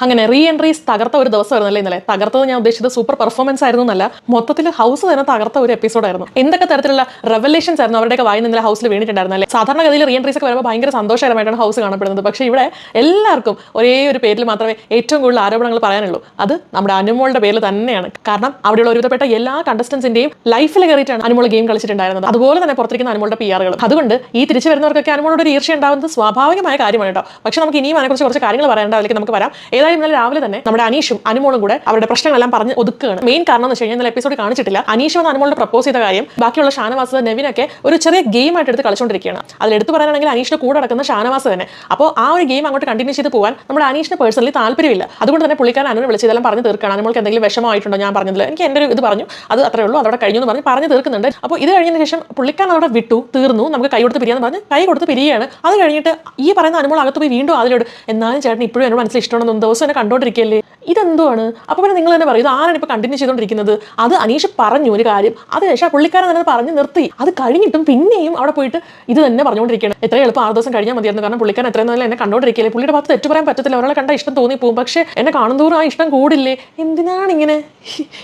അങ്ങനെ re entries തകർത്ത ഒരു ദിവസമായിരുന്നല്ലേ ഇന്നലെ? തകർത്തത് ഞാൻ ഉദ്ദേശിച്ചത് സൂപ്പർ പെർഫോമൻസ് ആയിരുന്നു എന്നല്ല മൊത്തത്തിൽ ഹൗസ് തന്നെ തകർത്ത ഒരു എപ്പിസോഡ് ആയിരുന്നു. എന്തൊക്കെ തരത്തിലുള്ള റെവലേഷൻസ് ആയിരുന്നു അവരുടെയൊക്കെ വായി ഇന്നലെ ഹൗസിൽ വീണിട്ടുണ്ടായിരുന്നല്ലേ സാധാരണഗതിയിൽ റീ എൻട്രീസ് ഒക്കെ വരുമ്പോൾ ഭയങ്കര സന്തോഷകരമായിട്ടാണ് ഹൗസ് കാണപ്പെടുന്നത്. പക്ഷേ ഇവിടെ എല്ലാവർക്കും ഒരേ ഒരു പേരിൽ മാത്രമേ ഏറ്റവും കൂടുതൽ ആരോപണങ്ങൾ പറയാനുള്ളൂ. അത് നമ്മുടെ അനുമോളുടെ പേരിൽ തന്നെയാണ്. കാരണം അവിടെയുള്ള ഒരുവിധപ്പെട്ട എല്ലാ കണ്ടസ്റ്റൻസിന്റെയും ലൈഫിൽ കയറിയിട്ടാണ് അനുമോൾ ഗെയിം കളിച്ചിട്ടുണ്ടായിരുന്നത്. അതുപോലെ തന്നെ പുറത്തിരിക്കുന്ന അനുമോളുടെ പി ആറുകൾ അതുകൊണ്ട് ഈ തിരിച്ചു വരുന്നവർക്കൊക്കെ അനുമോളോട് ഒരു ഈർഷ്യ ഉണ്ടാവുന്നത് സ്വാഭാവികമായ കാര്യമാണ് കേട്ടോ. പക്ഷെ നമുക്ക് ഇനിയും അതിനെക്കുറിച്ച് കുറച്ച് കാര്യങ്ങൾ പറയാനുണ്ട് അതിലേക്ക് നമുക്ക് വരാം. ഏതായാലും ഇന്നലെ രാവിലെ തന്നെ നമ്മുടെ അനീഷും അനുമോളും കൂടെ അവരുടെ പ്രശ്നങ്ങളെല്ലാം പറഞ്ഞ് ഒതുക്കുകയാണ്. മെയിൻ കാരണം എന്ന് വെച്ച് കഴിഞ്ഞാൽ എപ്പിസോഡ് കാണിച്ചിട്ടില്ല. അനീഷ് വന്ന് പ്രപ്പോസ് ചെയ്ത കാര്യം ബാക്കിയുള്ള ഷാനവാസ് നെവിനൊക്കെ ഒരു ചെറിയ ഗെയിം ആയിട്ട് എടുത്ത് കളിച്ചുകൊണ്ടിരിക്കുകയാണ് അതിൽ എടുത്തു പറയാനാണെങ്കിൽ അനീഷിന്റെ കൂടെ നടക്കുന്ന ഷാനവാസ് തന്നെ. അപ്പോൾ ആ ഒരു ഗെയിം അങ്ങോട്ട് കണ്ടിന്യൂ ചെയ്ത് പോകാൻ നമ്മുടെ അനീഷിന് പേഴ്സണലി താല്പര്യമില്ല. അതുകൊണ്ട് തന്നെ പുള്ളിക്കാരൻ അനുവിനെ വിളിച്ച് ഇതെല്ലാം പറഞ്ഞു തീർക്കുകയാണ്. അനുമോൾക്ക് എന്തെങ്കിലും വിഷമമായിട്ടുണ്ടോ ഞാൻ പറഞ്ഞതിൽ എനിക്ക് എന്റെ ഒരു ഇത് പറഞ്ഞു. അത് അത്രേ ഉള്ളൂ. അതോടെ കഴിഞ്ഞു എന്ന് പറഞ്ഞ് പറഞ്ഞു തീർക്കുന്നുണ്ട്. അപ്പോൾ ഇത് കഴിഞ്ഞതിന് ശേഷം പുള്ളിക്കാരൻ അവിടെ വിട്ടു തീർന്നു. നമുക്ക് കൈ കൊടുത്ത് പിരിയാന്ന് പറഞ്ഞ് കൈ കൊടുത്ത് പിരിയാണ് അത് കഴിഞ്ഞിട്ട് ഈ പറയുന്ന അനുമോൾ അകത്ത് പോയി വീണ്ടും അതിലോട് എന്നാലും ചേട്ടൻ ഇപ്പോഴും എന്നോട് മനസ്സിൽ ഇഷ്ടമാണെന്ന് ദിവസം തന്നെ കണ്ടോണ്ടിരിക്കല്ലേ? ഇതെന്തുവാണ്? അപ്പോൾ പിന്നെ നിങ്ങൾ തന്നെ പറയും ഇത് ആരാണ് ഇപ്പോൾ കണ്ടിന്യൂ ചെയ്തുകൊണ്ടിരിക്കുന്നത്? അത് അനീഷ് പറഞ്ഞു ഒരു കാര്യം അത് ശേഷം പുള്ളിക്കാരൻ തന്നെ പറഞ്ഞു നിർത്തി. അത് കഴിഞ്ഞിട്ടും പിന്നെയും അവിടെ പോയിട്ട് ഇത് തന്നെ പറഞ്ഞുകൊണ്ടിരിക്കുകയാണ്. എത്ര എളുപ്പം ആറ് ദിവസം കഴിഞ്ഞാൽ മതിയായിരുന്നു. കാരണം പുള്ളിക്കാരൻ എത്രയും നല്ല എന്നെ കണ്ടോണ്ടിരിക്കില്ലേ? പുള്ളിയുടെ ഭാഗത്ത് തെറ്റ് പറയാൻ പറ്റത്തില്ല. ഒരാളെ കണ്ട ഇഷ്ടം തോന്നി പോകും. പക്ഷേ എന്നെ കാണുന്തോറും ആ ഇഷ്ടം കൂടില്ലേ? എന്തിനാണ് ഇങ്ങനെ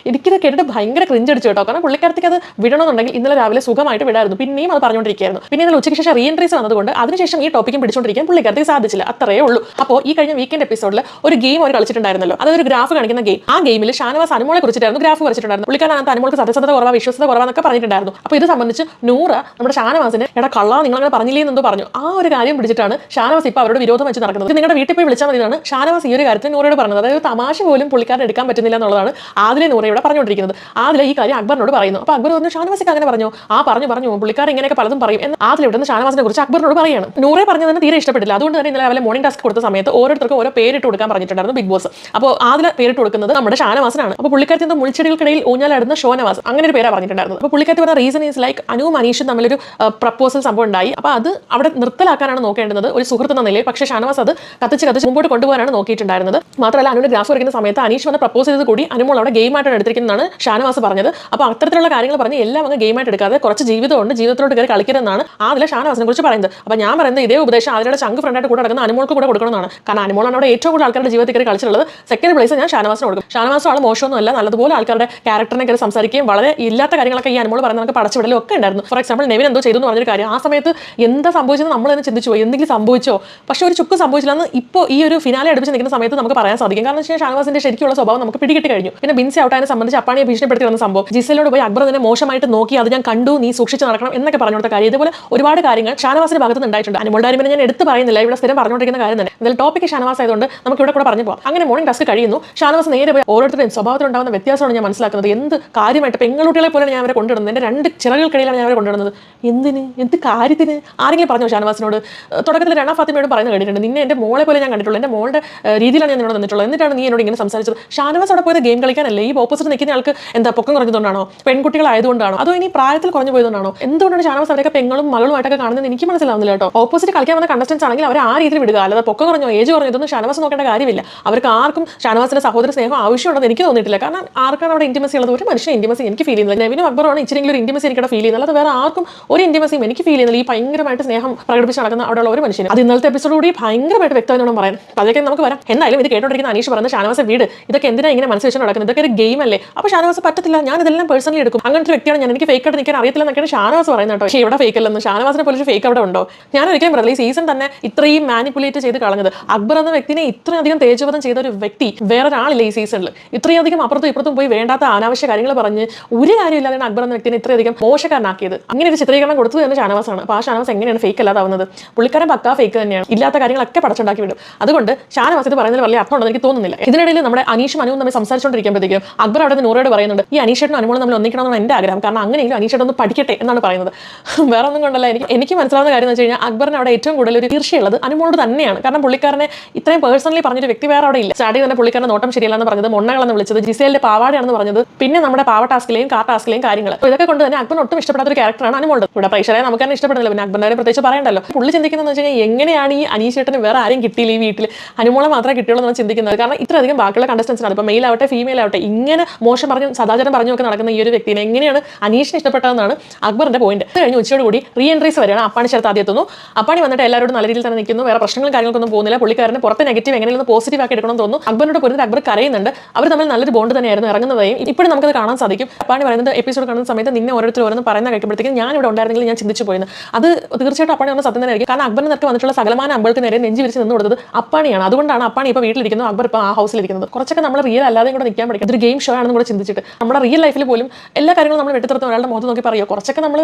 എനിക്കിത് കേട്ടിട്ട് ഭയങ്കര ക്രിഞ്ച് അടിച്ചു കേട്ടോ. കാരണം പുള്ളിക്കാരത്തേക്ക് അത് വിടണമെന്നുണ്ടെങ്കിൽ ഇന്നലെ രാവിലെ സുഖമായിട്ട് വിടായിരുന്നു. പിന്നെയും അത് പറഞ്ഞുകൊണ്ടിരിക്കുകയായിരുന്നു. പിന്നെ ഇന്നലെ ഉച്ചയ്ക്ക് ശേഷം റീ എൻട്രീസ് വന്നതുകൊണ്ട് അതിനുശേഷം ഈ ടോപ്പിക്കും പിടിച്ചുകൊണ്ടിരിക്കാൻ പുള്ളിക്കാരത്തേക്ക് സാധിച്ചില്ല. അത്രയേ ഉള്ളൂ. അപ്പോൾ ഈ കഴിഞ്ഞ വീക്കെൻഡ് എപ്പിസോഡിൽ ഒരു ഗെയിം അവർ കളിച്ചിട്ടുണ്ടായിരുന്നല്ലോ. അതൊരു ഗ്രാഫ് കാണിക്കുന്ന ഗെയിം ആ ഗെയിമിൽ ഷാനവാസ് അനുമോളെ കുറിച്ചിട്ടായിരുന്നു ഗ്രാഫ് വരച്ചിട്ടുണ്ടായിരുന്നു പുള്ളിക്കാൻ അനുമോൾക്ക് സത്യസന്ധത കുറവാ വിശ്വസത കുറവാന്നൊക്കെ പറഞ്ഞിട്ടുണ്ടായിരുന്നു. അപ്പോൾ ഇത് സംബന്ധിച്ച് നൂറ് നമ്മുടെ ഷാനവാസിന് എടാ കള്ള നിങ്ങൾ അങ്ങനെ പറഞ്ഞില്ലേ എന്നെന്തോ പറഞ്ഞു. ആ ഒരു കാര്യം പിടിച്ചിട്ടാണ് ഷാനവാസ് ഇപ്പോൾ അവരോട് വിരോധം വെച്ച് നടക്കുന്നത്. നിങ്ങളുടെ വീട്ടിൽ പോയി വിളിച്ചാൽ മതിയാണ് ഷാനവാസ് ഈ ഒരു കാര്യത്തിൽ നൂറയോട് പറഞ്ഞത്. അതായത് തമാശ പോലും പുള്ളിക്കാരൻ എടുക്കാൻ പറ്റുന്നില്ല എന്നുള്ളതാണ് ആദിലെ നൂറയോടെ പറഞ്ഞുകൊണ്ടിരിക്കുന്നത്. ആദിലെ ഈ കാര്യം അക്ബറിനോട് പറയുന്നു. അപ്പോൾ അക്ബർ പറഞ്ഞു ഷാനവാസിക്ക് അങ്ങനെ പറഞ്ഞു? ആ പറഞ്ഞു പറഞ്ഞു. പുള്ളിക്കാരൻ ഇങ്ങനെയൊക്കെ പലതും പറയും. എന്ന് ആദ്യം ഇവിടെ നിന്ന് ഷാനവാസിനെ കുറിച്ച് അക്ബറിനോട് പറയാണ്. നൂറെ പറഞ്ഞതിന് തീരെ ഇഷ്ടപ്പെട്ടില്ല. അതുകൊണ്ട് തന്നെ ഇന്നലെ അവരെ മോർണിംഗ് ടാസ്ക് കൊടുത്ത സമയത്ത് ഓരോരുത്തർക്കും ഓരോ പേരിട്ട് കൊടുക്കാൻ പറഞ്ഞിട്ടുണ്ടായിരുന്നു ബിഗ് ബോസ്. അപ്പോൾ ആദില പേരിട്ട് കൊടുക്കുന്നത് നമ്മുടെ ഷാനവാസനാണ്. അപ്പോൾ പുള്ളിക്കാരത്തി എന്തോ മുൾച്ചെടികൾക്കിടയിൽ ഊഞ്ഞാലാടുന്ന ഷോനവാസ്. അങ്ങനെ ഒരു പേരാണ് പറഞ്ഞിട്ടുണ്ടായിരുന്നത് അപ്പോൾ പുള്ളിക്കാരത്തി പറഞ്ഞ റീസൺ ഈസ് ലൈക്ക് അനുവും അനീഷും തമ്മിലൊരു പ്രപ്പോസൽ സംഭവം ഉണ്ടായി. അപ്പോൾ അത് അവിടെ നിർത്തലാക്കാനാണ് നോക്കേണ്ടത് ഒരു സുഹൃത്ത് എന്ന നിലയിൽ. പക്ഷേ ഷാനവാസ് അത് കത്തിച്ച് കത്തിച്ച് മുമ്പോട്ട് കൊണ്ടുപോകാനാണ് നോക്കിയിട്ടുണ്ടായിരുന്നത്. മാത്രമല്ല അനുവിന്റെ ഗ്രാഫ് വരയ്ക്കുന്ന സമയത്ത് അനീഷ് വന്ന് പ്രപ്പോസ് ചെയ്ത് കൂടി അനുമോൾ അവിടെ ഗെയിമായിട്ടാണ് എടുത്തിരിക്കുന്നതാണ് ഷാനവാസ് പറഞ്ഞത്. അപ്പോൾ അത്തരത്തിലുള്ള കാര്യങ്ങൾ പറഞ്ഞ് എല്ലാം അങ്ങ് ഗെയിമായിട്ട് എടുക്കാതെ കുറച്ച് ജീവിതമുണ്ട് ജീവിതത്തിലോട്ട് കയറി കളിക്കരുതെന്നാണ് ആദില ഷാനവാസിനെ കുറിച്ച് പറയുന്നത്. അപ്പോൾ ഞാൻ പറയുന്നത് ഇതേ ഉപദേശം ആദിലയുടെ ചങ്ക് ഫ്രണ്ടായിട്ട് കൂടെ നടക്കുന്ന അനുമോൾക്ക് കൂടെ കൊടുക്കണമെന്നാണ്. കാരണം അനുമോളാണ് അവിടെ ഏറ്റവും കൂടുതൽ ആൾക്കാരുടെ ജീവിതത്തിൽ കയറി കളിച്ചിട്ടുള്ളത് സെക്കൻഡ് പ്ലേസ് ഞാൻ ഷാനവാസിന് കൊടുക്കും. ഷാനവാസ് ആൾ മോശമൊന്നുമല്ല നല്ലതുപോലെ ആൾക്കാരുടെ ക്യാരക്ടറിനെ കയറി സംസാരിക്കുകയും വളരെ ഇല്ലാത്ത കാര്യങ്ങളൊക്കെ ഈ അനുമോൾ പറയുന്ന നമുക്ക് പടച്ചുവിടലും ഒക്കെ ഉണ്ടായിരുന്നു. ഫോർ എക്സാമ്പിൾ നെവിൻ എന്തോ ചെയ്തു എന്ന് പറഞ്ഞൊരു കാര്യം. ആ സമയത്ത് എന്താ സംഭവിച്ചത് നമ്മൾ തന്നെ ചിന്തിച്ചു പോയി. എന്തെങ്കിലും സംഭവിച്ചോ? പക്ഷെ ഒരു ചുക്ക് സംഭവിച്ചില്ലെന്ന് ഇപ്പോൾ ഈ ഒരു ഫിനാലെ അടുപ്പിച്ച് നിൽക്കുന്ന സമയത്ത് നമുക്ക് പറയാൻ സാധിക്കും. കാരണം വെച്ചാൽ ഷാനവാസിന്റെ ശരിക്കുള്ള സ്വഭാവം നമുക്ക് പിടികിട്ടി കഴിഞ്ഞു. പിന്നെ ബിൻസി ഔട്ടാനെ സംബന്ധിച്ച് അപ്പാണിയെ ഭീഷണിപ്പെടുത്തി വന്ന സംഭവം. ജിസലോട് പോയി അക്ബർ തന്നെ മോശമായിട്ട് നോക്കി അത് ഞാൻ കണ്ടു നീ സൂക്ഷിച്ച് നടക്കണം എന്നൊക്കെ പറഞ്ഞു കൊടുത്ത കാര്യം. ഇതുപോലെ ഒരുപാട് കാര്യങ്ങൾ ഷാനവാസിന്റെ ഭാഗത്ത് ഉണ്ടായിട്ടുണ്ട്. അനുമോളുടെ കാര്യം ഞാൻ എടുത്ത് പറയുന്നില്ല. ഇവിടെ സ്ഥിരം പറഞ്ഞുകൊണ്ടിരിക്കുന്ന കാര്യം തന്നെ. ടോപ്പിക് ഷാനവാസ് ആയതുകൊണ്ട് നമുക്ക് ഇവിടെ കൂടെ പറഞ്ഞു പോകാം അങ്ങനെ മോർണിംഗ് ടാസ്ക് കഴിയുന്നു. ഷാനവാസ് നേരെ പോയി ഓരോരുത്തരുടെയും സ്വഭാവത്തിലുണ്ടാകുന്ന വ്യത്യാസമാണ് ഞാൻ മനസ്സിലാക്കുന്നത്. എന്ത് കാര്യമായിട്ട് പെങ്ങളുട്ടികളെ പോലെ ഞാൻ അവരെ കൊണ്ടുവരുന്നത്? എന്റെ രണ്ട് ചിറകൾക്കിടയിലാണ് ഞാൻ അവരെ കൊണ്ടുവരുന്നത്. എന്തിന്? എന്ത് കാര്യത്തിന്? ആരെങ്കിലും പറഞ്ഞു ഷാനവാസിനോട്? തുടക്കത്തിൽ രണ ഫാത്തിമയോട് പറയുന്നത് കേട്ടിട്ടുണ്ട്. നിന്നെ എന്റെ മോളെ പോലെ ഞാൻ കണ്ടിട്ടുള്ളൂ. എന്റെ മോളുടെ രീതിയിലാണ് ഞാൻ നിന്നോട് നിന്നിട്ടുള്ളത് എന്നിട്ടാണ് നീ എന്നോട് ഇങ്ങനെ സംസാരിച്ചത്. ഷാനവാസ് അവിടെ പോയത് ഗെയിം കളിക്കാനല്ലേ? ഈ ഓപ്പോസിറ്റ് നിൽക്കുന്ന ആൾക്ക് എന്താ പൊക്കം കുറഞ്ഞതുകൊണ്ടാണോ? പെൺകുട്ടികളായതുകൊണ്ടാണോ? അതോ ഇനി പ്രായത്തിൽ കുറഞ്ഞു പോയതുകൊണ്ടാണോ? എന്തുകൊണ്ടാണ് ഷാനവാസ് അവരൊക്കെ പെങ്ങളും മകളുമായിട്ടൊക്കെ കാണുന്നത് എനിക്ക് മനസ്സിലാവുന്നില്ല കേട്ടോ. ഓപ്പോസിറ്റ് കളിക്കാൻ വന്ന കണ്ടസ്റ്റൻസ് ആണെങ്കിൽ അവർ ആ രീതിയിൽ വിടുക. അല്ലാതെ പൊക്കം കുറഞ്ഞോ ഏജ് കുറഞ്ഞോ ഇതൊന്നും ഷാനവാസ് നോക്കേണ്ട കാര്യമില്ല. അവർക്ക് ആർക്കും ഷാനവാസിന്റെ സഹോദര സ്നേഹം ആവശ്യമുണ്ടെന്ന് എനിക്ക് തോന്നിയിട്ടില്ല. കാരണം ആർക്കാണ് അവിടെ ഇന്റിമസി ഉള്ളത്? ഒരു മനുഷ്യൻ ഇന്റിമസി എനിക്ക് ഫീൽ ചെയ്യുന്നത് നെവിനും അക്ബറാണ് ഇച്ചിരിയെങ്കിലും ഒരു ഇന്റിമസി എനിക്ക് ഫീൽ ചെയ്യുന്നത്. അല്ലാതെ വേറെ ആർക്കും ഒരു ഇന്റിമസിയും എനിക്ക് ഫീൽ ചെയ്യുന്നില്ല. ഈ ഭയങ്കരമായിട്ട് സ്നേഹം പ്രകടിപ്പിച്ച് നടക്കുന്ന അവിടെയുള്ള ഒരു മനുഷ്യൻ അത് ഇന്നത്തെ എപ്പിസോഡ് കൂടി ഭയങ്കരമായിട്ട് വ്യക്തമായി വേണം പറയാൻ. അപ്പോൾ അതൊക്കെ നമുക്ക് വരാം. എന്തായാലും ഇത് കേട്ടോണ്ടിരിക്കുന്ന അനീഷ് പറഞ്ഞ ഷാനവാസ വീട് ഇതൊക്കെ എന്തിനാ ഇങ്ങനെ മനസ്സിൽ നടക്കുന്നത്? ഇതൊക്കെ ഒരു ഗെയിം അല്ലേ? അപ്പോൾ ഷാനവാസ് പറ്റത്തില്ല. ഞാൻ ഇതെല്ലാം പേഴ്സണലി എടുക്കും. അങ്ങനത്തെ വ്യക്തിയാണ് ഞാൻ. എനിക്ക് ഫേക്ക് ആയിട്ട് നിൽക്കാൻ അറിയത്തില്ല എന്നൊക്കെയാണ് ഷാനവാസ് പറയുന്നത് കേട്ടോ. പക്ഷേ ഇവിടെ ഫേക്ക് അല്ലെന്ന്. ഷാനവാസിനെ പോലെ ഫേക്ക് അവിടെ ഉണ്ടോ? ഞാൻ ഒരിക്കലും പറഞ്ഞില്ല ഈ സീസൺ തന്നെ ഇത്രയും മാനിപ്പുലേറ്റ് ചെയ്ത് കളഞ്ഞത്. അക്ബർ എന്ന വ്യക്തിനെ ഇത്രയധികം തേജോവധം ചെയ്ത ഒരു വ്യക്തി വേറൊരാളില്ല ഈ സീസണിൽ ഇത്രയധികം അപ്പുറത്തും ഇപ്പുറത്തും പോയി വേണ്ടാത്ത അനാവശ്യ കാര്യങ്ങൾ പറഞ്ഞ് ഒരു കാര്യമില്ലാതെയാണ് അക്ബർ എന്ന വ്യക്തിനെ ഇത്രയധികം മോശക്കാരനാക്കിയത്. അങ്ങനെ ഒരു ചിത്രീകരണം കൊടുത്തത് തന്നെ ഷാനവാസാണ്. അപ്പോൾ ആ ഷാനവാസ് എങ്ങനെയാണ് ഫേക്ക് അല്ലാതാവുന്നത്? പുള്ളിക്കാരൻ പക്കാ ഫേക്ക് തന്നെയാണ്. ഇല്ലാത്ത കാര്യങ്ങളൊക്കെ പടച്ചുണ്ടാക്കി വിടും. അതുകൊണ്ട് ഷാനവാസ് ഇത് പറയുന്നതിൽ വലിയ അർത്ഥമുണ്ടെന്ന് എനിക്ക് തോന്നുന്നില്ല. ഇതിനിടയിൽ നമ്മുടെ അനീഷും അനുവും തമ്മിൽ സംസാരിച്ചുകൊണ്ടിരിക്കുമ്പോഴത്തേക്കും അക്ബർ അവിടെ നൂറോട് പറയുന്നുണ്ട് ഈ അനീഷേട്ടനും അനുമോളും നമ്മൾ ഒന്നിക്കണമെന്നാണ് എന്റെ ആഗ്രഹം. കാരണം അങ്ങനെയെങ്കിലും അനീഷേട്ടൻ ഒന്ന് പഠിക്കട്ടെ എന്നാണ് പറയുന്നത്. വേറെ ഒന്നും കൊണ്ടല്ല. എനിക്ക് എനിക്ക് മനസ്സിലാവുന്ന കാര്യം എന്ന് വെച്ച് കഴിഞ്ഞാൽ അക്ബറിന് അവിടെ ഏറ്റവും കൂടുതൽ ഒരു തീർച്ചയുള്ളത് അനുമോളോട് തന്നെയാണ്. കാരണം പുള്ളിക്കാരനെ ഇത്രയും പേഴ്സണലി പറഞ്ഞൊരു വ്യക്തി വേറെ അവിടെ ഇല്ല. സ്റ്റാർട്ടിങ് തന്നെ പുള്ളി പുള്ളിക്കാരന്റെ നോട്ടം ശരിയല്ലെന്ന് പറഞ്ഞത് മൊണ്ണകളെന്ന് വിളിച്ചത് ജിസേലിന്റെ പാവാടയാണെന്ന് പറഞ്ഞത് പിന്നെ നമ്മുടെ പാവ ടാസ്കിലെയും കാർ ടാസ്കിലെയും കാര്യങ്ങൾ. ഇതൊക്കെ കൊണ്ട് തന്നെ അക്ബർ ഒട്ടും ഇഷ്ടപ്പെടാത്ത ഒരു ക്യാരക്ടറാണ് അനുമോളുടെ ഇവിടെ പ്രേക്ഷകരെ നമുക്ക് തന്നെ ഇഷ്ടപ്പെടുന്നില്ല. പിന്നെ അക്ബറിനെ പ്രത്യേകിച്ച് പറയണ്ടല്ലോ. പുള്ളി ചിന്തിക്കുന്നതെന്ന് വെച്ച് കഴിഞ്ഞാൽ എങ്ങനെയാണ് ഈ അനീഷേട്ടന് വേറെ ആരും കിട്ടിയില്ല ഈ വീട്ടിൽ അനുമോളെ മാത്രമേ കിട്ടിയുള്ളൂ എന്നാണ് ചിന്തിക്കുന്നത്. കാരണം ഇത്രയധികം ബാക്കിയുള്ള കണ്ടസ്റ്റൻസിനാണ് ഇപ്പോൾ മെയിൽ ആവട്ടെ ഫീമെയിൽ ആവട്ടെ ഇങ്ങനെ മോശം പറഞ്ഞു സദാചാരം പറഞ്ഞൊക്കെ നടക്കുന്ന ഈ ഒരു വ്യക്തിനെ എങ്ങനെയാണ് അനീഷിന് ഇഷ്ടപ്പെട്ടതെന്നാണ് അക്ബറിന്റെ പോയിന്റ് അത് കഴിഞ്ഞ് ഉച്ചയോട് കൂടി റീ എൻട്രീസ് വരെയാണ്. അപ്പാണി ചേർത്ത് ആദ്യം എത്തുന്നു. അപ്പാണി വന്നിട്ട് എല്ലാവരോടും നല്ല രീതിയിൽ തന്നെ നിൽക്കുന്നു. വേറെ പ്രശ്നങ്ങളും കാര്യങ്ങൾക്കൊന്നും പോകുന്നില്ല. പുള്ളിക്കാരന് പുറത്ത് നെഗറ്റീവ് എങ്ങനെയാണ് പോസിറ്റീവ് ആക്കി എടുക്കണം തോന്നുന്നു. അക്ബറിനോട് പൊരുന്നത് അക്ബർ കരയുന്നുണ്ട്. അവർ തമ്മിൽ നല്ലൊരു ബോണ്ട് തന്നെയായിരുന്നു ഇറങ്ങുന്നതായും ഇപ്പോഴും നമുക്കത് കാണാൻ സാധിക്കും. അപ്പാണി പറയുന്നത് എപ്പിസോഡ് കാണുന്ന സമയത്ത് നിന്നെ ഓരോരുത്തർ ഓരോന്ന് പറയുന്ന കഴിക്കുമ്പോഴത്തേക്കും ഞാൻ ഇവിടെ ഉണ്ടായിരുന്നെങ്കിൽ ഞാൻ ചിന്തിച്ചു പോയിരുന്നു അത് തീർച്ചയായിട്ടും അപ്പാണി പറഞ്ഞ സത്യം തന്നെയായിരിക്കും. കാരണം അക്ബറിന് നേരത്തെ വന്നിട്ടുള്ള സകലമാന അമ്പൾക്ക് നേരെ നെഞ്ചി വിരിച്ച് നിന്ന് കൊടുത്തത് അപ്പാണിയാണ്. അതുകൊണ്ടാണ് അപ്പാണി ഇപ്പോൾ വീട്ടിലിരിക്കുന്നത് അക്ബർ ഇപ്പോൾ ആ ഹൗസിലിരിക്കുന്നത് കുറച്ചൊക്കെ നമ്മൾ റിയൽ അല്ലാതെയും കൂടെ നിൽക്കാൻ പഠിക്കും. ഒരു ഗെയിം ഷോ ആണെന്ന് കൂടെ ചിന്തിച്ചിട്ട്. നമ്മുടെ റിയൽ ലൈഫിൽ പോലും എല്ലാ കാര്യങ്ങളും നമ്മൾ വെട്ടിത്തുറത്ത് ഒരാളുടെ മുഖത്ത് നോക്കി പറയുക കുറച്ചൊക്കെ നമ്മൾ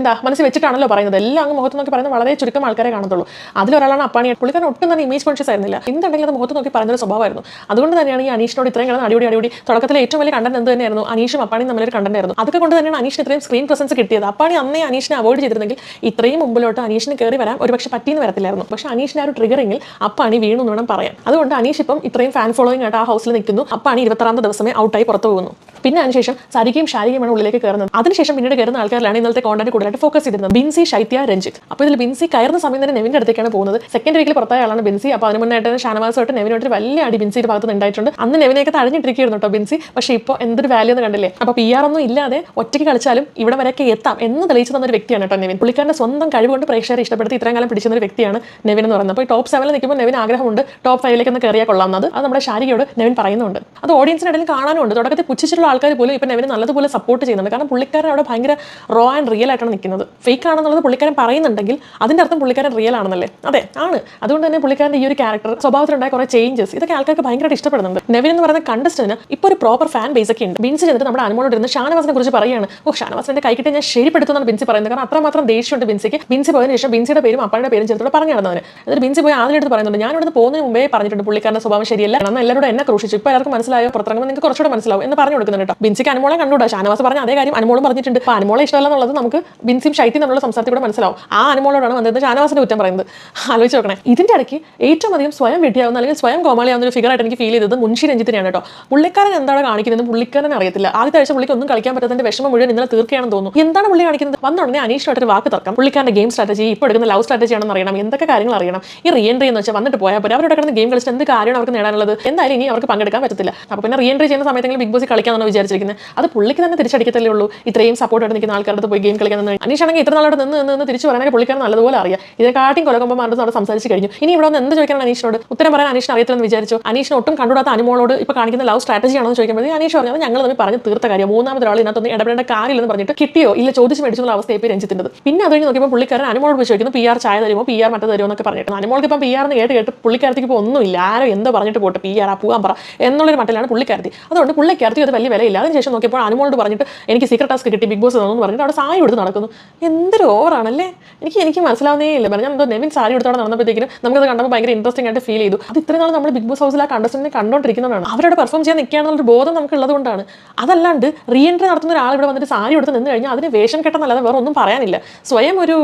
എന്താ മനസ്സിൽ വെച്ചിട്ടാണല്ലോ പറയുന്നത്. എല്ലാം അങ്ങ് മുഖത്ത് നോക്കി പറയുന്നത് വളരെ ചുരുക്കം ആൾക്കാരെ കാണത്തുള്ളൂ. അതിലൊരാളാണ് അപ്പാണി. പുള്ളിക്കാരൻ ഒട്ടും തന്നെ ഇമേജ് കോൺഷ്യസ് ആയിരുന്നില്ല. എന്തുണ്ടെങ്കിലും അത് മുഖത്ത് നോക്കി പറയുന്ന ഒരു സ്വഭാവമായിരുന്നു. അതുകൊണ്ട് തന്നെയാണ് ഈ അനീഷിനോട് ഇത്രയും കിടന്ന് അടിപൊളി അടിപൊളി തുടക്കത്തിൽ ഏറ്റവും വലിയ കണ്ടന്റ് എന്ത് തന്നെയായിരുന്നു? അനീഷും അപ്പാണിയും തമ്മിലൊരു കണ്ടന്റ് ആയിരുന്നു. അതൊക്കെ കൊണ്ട് തന്നെയാണ് അനീഷിന് ഇത്രയും സ്ക്രീൻ പ്രസൻസ് കിട്ടിയത്. അപ്പാണി അന്നേ അനീഷിനെ അവോയ്ഡ് ചെയ്തിരുന്നെങ്കിൽ ഇത്രയും മുമ്പിലോട്ട് അനീഷിന് കയറി വരാൻ ഒരുപക്ഷെ പറ്റിയെന്ന് വരത്തില്ലായിരുന്നു. പക്ഷേ അനീഷിന് ആ ഒരു ട്രിഗറിങ്ങിൽ അപ്പാണി വീണു എന്ന് വേണം പറയാം അതുകൊണ്ട് അനീഷ് ഇപ്പം ഇത്രയും ഫാൻ ഫോളോയിങ് ആയിട്ട് ആ ഹൗസിൽ നിൽക്കുന്നു. അപ്പാണി ഇരുപത്താറാമത്തെ ദിവസമേ ഔട്ടായി പുറത്തു പോകുന്നു. പിന്നെ അതിനുശേഷം സരികയും ഷാരികയുമാണ് ഉള്ളിലേക്ക് കയറുന്നത്. അതിനുശേഷം പിന്നീട് കയറുന്ന ആൾക്കാരിലാണ് ഇന്നലത്തെ കോണ്ടന്റ് കൂടുതലായിട്ട് ഫോക്കസ് ചെയ്തിരുന്നത്. ബിൻസി ശൈത്യ രഞ്ജിത്ത്. അപ്പോൾ ഇതിൽ ബിൻസി കയറുന്ന സമയം തന്നെ നെവിന്റെ അടുത്തേക്കാണ് പോകുന്നത്. സെക്കൻഡ് വീക്കിൽ പുറത്തായ ആളാണ് ബിൻസി. അപ്പോൾ അതിന് മുന്നായിട്ട് ഷാനവാസമായിട്ട് നെവിനോട്ട് വലിയ അടി ബിൻസിയുടെ ഭാഗത്ത് ഉണ്ടായിട്ടുണ്ട്. അന്ന് നെവിനെയൊക്കെ തഴഞ്ഞിട്ടിരിക്കുന്നു കേട്ടോ ബിൻസി. പക്ഷേ ഇപ്പോൾ എന്തൊരു വാല്യൂ ഒന്നും കണ്ടില്ലേ? അപ്പോൾ പി ആർ ഒന്നും ഇല്ലാതെ ഒറ്റയ്ക്ക് കളിച്ചാലും ഇവിടെ വരെയൊക്കെ എത്താം എന്ന് തെളിയിച്ചു തന്ന ഒരു വ്യക്തിയാണ് കേട്ടോ നെവിൻ. പുള്ളിക്കാരന്റെ സ്വന്തം കഴിവുകൊണ്ട് പ്രേക്ഷകരെ ഇഷ്ടപ്പെടുത്തി ഇത്രയും കാലം പിടിച്ചുന്ന ഒരു വ്യക്തിയാണ് നെവിൻ എന്ന് പറയുന്നത്. അപ്പോൾ ടോപ്പ് സെവനിൽ നിൽക്കുമ്പോൾ നെവിൻ ആഗ്രഹമുണ്ട് ടോപ്പ് ഫൈവിലേക്ക് ഒന്ന് കയറിയാൽ കൊള്ളാവുന്നത് അത് നമ്മുടെ ശാരികയോട് നെവിൻ പറയുന്നുണ്ട്. അത് ഓഡിയൻസിനിടയിൽ കാണാനുണ്ട് തുടക്കത്തിൽ പുച്ഛിച്ചിട്ടുള്ള ആൾക്കാർ പോലും ഇപ്പം നെവിനെ നല്ലതുപോലെ സപ്പോർട്ട് ചെയ്യുന്നുണ്ട്. കാരണം പുള്ളിക്കാരൻ അവിടെ ഭയങ്കര റോ ആൻഡ് റിയൽ ആയിട്ടാണ് നിൽക്കുന്നത്. ഫേക്ക് ആണെന്നുള്ളത് പുള്ളിക്കാരൻ പറയുന്നുണ്ടെങ്കിൽ അതിന്റെ അർത്ഥം പുള്ളിക്കാരൻ റിയൽ ആണെന്നല്ലേ? അതെ ആണ്. അതുകൊണ്ട് തന്നെ പുള്ളിക്കാരന്റെ ഈ ഒരു ക്യാരക്ടർ സ്വഭാവത്തിലുണ്ടായ കുറേ ചേഞ്ചസ് ഇതൊക്കെ ആൾക്കാർക്ക് ഭയങ്കരമായിട്ട് ഇഷ്ടപ്പെടുന്നുണ്ട്. നെവിൻ എന്ന് പറയുന്ന കണ്ടസ്റ്റിന് ഇപ്പോൾ ഒരു പ്രോപ്പർ ഫാൻ ബേസ് ഒക്കെ ഉണ്ട്. ബിൻസ് ചെയ്തിട്ട് നമ്മുടെ അനുമോളോട് ഇരുന്ന് ഷാനവാസിനെ കുറിച്ച് പറയുകയാണ്. ഓ ഷാനവാസിന്റെ കൈക്കിട്ട് ഞാൻ ശരിപ്പെടുത്തുന്നതാണ് ബിൻസി പറയുന്നത്. കാരണം അത്രമാത്രം ദേഷ്യമുണ്ട് ബിൻസിക്ക്. ബിൻസി പോയതിനു ശേഷം ബിൻസിയുടെ പേരും അപ്പാടെ പേരും ചേർത്തോടെ പറഞ്ഞു നടന്നവന്. എന്നിട്ട് ബിൻസി പോയി ആദ്യമായിട്ട് പറയുന്നുണ്ട് ഞാൻ ഇവിടുന്ന് പോകുന്നതിന് മുമ്പേ പറഞ്ഞിട്ടുണ്ട് പുള്ളിക്കാരന്റെ സ്വഭാവം ശരിയല്ല. എന്നാൽ എല്ലാവരോടും എന്നെ ക്രൂശിച്ചു. ഇപ്പോൾ എല്ലാവർക്കും മനസ്സിലായോ? പുറത്തിറങ്ങുമ്പോൾ നിങ്ങൾക്ക് കുറച്ചുകൂടെ മനസ്സിലാവും എന്ന് പറഞ്ഞു കൊടുക്കുന്നുണ്ട്. കേട്ടോ ബിൻസിക്ക് അനുമോളെ കണ്ടുകൂടാ ഷാനവാസ് പറഞ്ഞ അതേ കാര്യം അനുമോളും പറഞ്ഞിട്ടുണ്ട്. അപ്പോൾ അനുമോളെ ഇഷ്ടമല്ല എന്നുള്ളത് നമുക്ക് ബിൻസിയും ഷൈറ്റി എന്നുള്ള സംസാരത്തിൽ കൂടെ മനസ്സിലാവും. ആ അനുമോളോടാണ് വന്നത് ഷാനവാസിന്റെ കുറ്റം പറയുന്നത്. ആലോചിച്ച് നോക്കണേ. ഇതിന്റെ ഇടയ്ക്ക് ഏറ്റവും അധികം സ്വയം വെട്ടിയാവുന്ന അല്ലെങ്കിൽ സ്വയം കോമാളിയാവുന്ന ഒരു ഫിഗറായിട്ട് എനിക്ക് ഫീൽ ചെയ്തത് മുൻഷി രഞ്ജിത്തിനെയാണ് കേട്ടോ പുള്ളിക്കാരൻ എന്താണ് കാണിക്കുന്നത് പുള്ളിക്കാരൻ അറിയത്തില്ല. ആദ്യത്തെ ആഴ്ച പുള്ളിക്ക് ഒന്നും കളിക്കാൻ പറ്റാത്തതിന്റെ വിഷമം മുഴുവൻ ഇന്നലെ തീർക്കുകയാണെന്ന് തോന്നുന്നു. എന്താണ് പുള്ളി കാണിക്കുന്നത്? വന്ന ഉടനെ അനീഷിനായിട്ട് ഒരു വാക്ക് തർക്കം. പുള്ളിക്കാരന്റെ ഗെയിം സ്ട്രാറ്റജി ഇപ്പോൾ എടുക്കുന്ന ലവ് സ്ട്രാറ്റജി ആണെന്ന് അറിയണം. എന്തൊക്കെ കാര്യങ്ങൾ അറിയണം. ഈ റീ എൻട്രി എന്ന് വെച്ചാൽ വന്നിട്ട് പോയാൽ പോലെ അവരുടെ കിടന്ന് ഗെയിം കളിച്ചിട്ട് എന്ത് കാര്യമാണ് അവർക്ക് നേടാനുള്ളത്? എന്തായാലും ഇനി അവർക്ക് പങ്കെടുക്കാൻ പറ്റത്തില്ല. അപ്പോൾ പിന്നെ റീ എൻട്രി ചെയ്യുന്ന സമയത്തെങ്കിലും ബിഗ് ബോസ് കളിക്കാമെന്നാണ് വിചാരിച്ചിരിക്കുന്നത് അത് പുള്ളിക്ക് തന്നെ തിരിച്ചടിക്കത്തല്ലേ ഉള്ളൂ. ഇത്രയും സപ്പോർട്ടായിട്ട് നിൽക്കുന്ന ആൾക്കാരുടെ പോയി ഗെയിം കളിക്കാൻ നിന്ന് അനീഷാണെങ്കിൽ ഇത്ര നാളോട് നിന്ന് നിന്ന് നിന്ന് തിരിച്ചു പറയാനൊക്കെ പുള്ളിക്കാരൻ നല്ലതുപോലെ അറിയാം. ഇതിനെക്കാട്ടും കൊലകൊമ്പന്മാരുടെ അവിടെ സംസാരിച്ച് കഴിഞ്ഞു. ഇനി ഇവിടെ വന്ന് എന്ത് ചോദിക്കണം അനീഷിനോട്? ഉത്തരം പറയാൻ അനീഷിന് അറിയത്തില്ലെന്ന് വിചാരിച്ചു. അനീഷിന് ഒട്ടും കണ്ടുകൂടാത്ത അനുമോളോട് ഇപ്പോൾ കാണിക്കുന്ന ലവ് സ്ട്രാറ്റജി ആണെന്ന് ചോദിക്കുമ്പോൾ അനീഷ് പറഞ്ഞത് ഞങ്ങൾ തമ്മിൽ പറഞ്ഞ് തീർത്ത കാര്യം മൂന്നാമത് ഒരാൾ ഇതിനകത്തൊന്നും ഇടപെടേണ്ട കാര്യമില്ലെന്ന് പറഞ്ഞിട്ട് കിട്ടിയോ? ഇല്ല ചോദിച്ച് മേടിച്ചുള്ള അവസ്ഥയെ ഇപ്പോൾ രഞ്ജിത്തിന്റെ പിന്നെ അത് കഴിഞ്ഞ് നോക്കിയപ്പോൾ പുള്ളിക്കാരൻ അനുമോളോട് പോയി ചോദിക്കുന്നു പി ആർ ചായ തരുമോ? പി ആർ മറ്റേ തരുമോ? എന്നൊക്കെ പറഞ്ഞിട്ട്. അനുമോൾക്ക് ഇപ്പം പി ആർ എന്ന് കേട്ട് കേട്ട് പുള്ളിക്കാരത്തേക്ക് ഇപ്പോൾ ഒന്നുമില്ല. ആരോ എന്തോ പറഞ്ഞിട്ട് പോട്ടെ പി ആർ ആ പോകാൻ പറ. എന്നുള്ളൊരു മട്ടിലാണ് പുള്ളിക്കാരത്തി. അതുകൊണ്ട് പുള്ളിക്കാരത്തി അത് വലിയ വിലയില്ല. അതിനുശേഷം നോക്കിയപ്പോൾ അനുമോളോട് പറഞ്ഞിട്ട് എനിക്ക് സീക്രട്ട് ടാസ്ക് കിട്ടി ബിഗ് ബോസ് തന്നു പറഞ്ഞിട്ട് അവിടെ സാരി എടുത്ത് നടക്കുന്നു. എന്തൊരു ഓവറാണല്ലേ എനിക്ക് എനിക്ക് മനസ്സിലാവുന്നേ ഇല്ല. പറഞ്ഞാൽ എന്തോ നെവിൻ സാരി എടുത്തോടെ നടന്നപ്പോഴത്തേക്കും നമുക്കത് കണ്ടപ്പോൾ ഭയങ്കര ഇൻട്രസ്റ്റിംഗ് ആയിട്ട് ഫീൽ ചെയ്തു. അത് ഇത്രയും നാൾ നമ്മൾ ബിഗ് ബോസ് ഹൗസിൽ ആ കണ്ടസ്റ്റിനെ കണ്ടുകൊണ്ടിരിക്കുന്നതാണ് അവരോട് പെർഫോം ചെയ്യാൻ നിൽക്കുകയാണെന്നുള്ളൊരു ബോധം നമുക്ക് ഉള്ളതുകൊണ്ടാണ് അതല്ലാണ്ട് റീ എൻട്രി നടത്തുന്ന ഒരാൾ ഇവിടെ വന്നിട്ട് സാരി എടുത്ത് നിന്ന് കഴിഞ്ഞാൽ അതിന് വേഷം കെട്ടെന്നല്ലാതെ വേറെ ഒന്നും പറയാനില്ല. സ്വയം ഒരു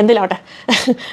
എന്തിലാവട്ടെ?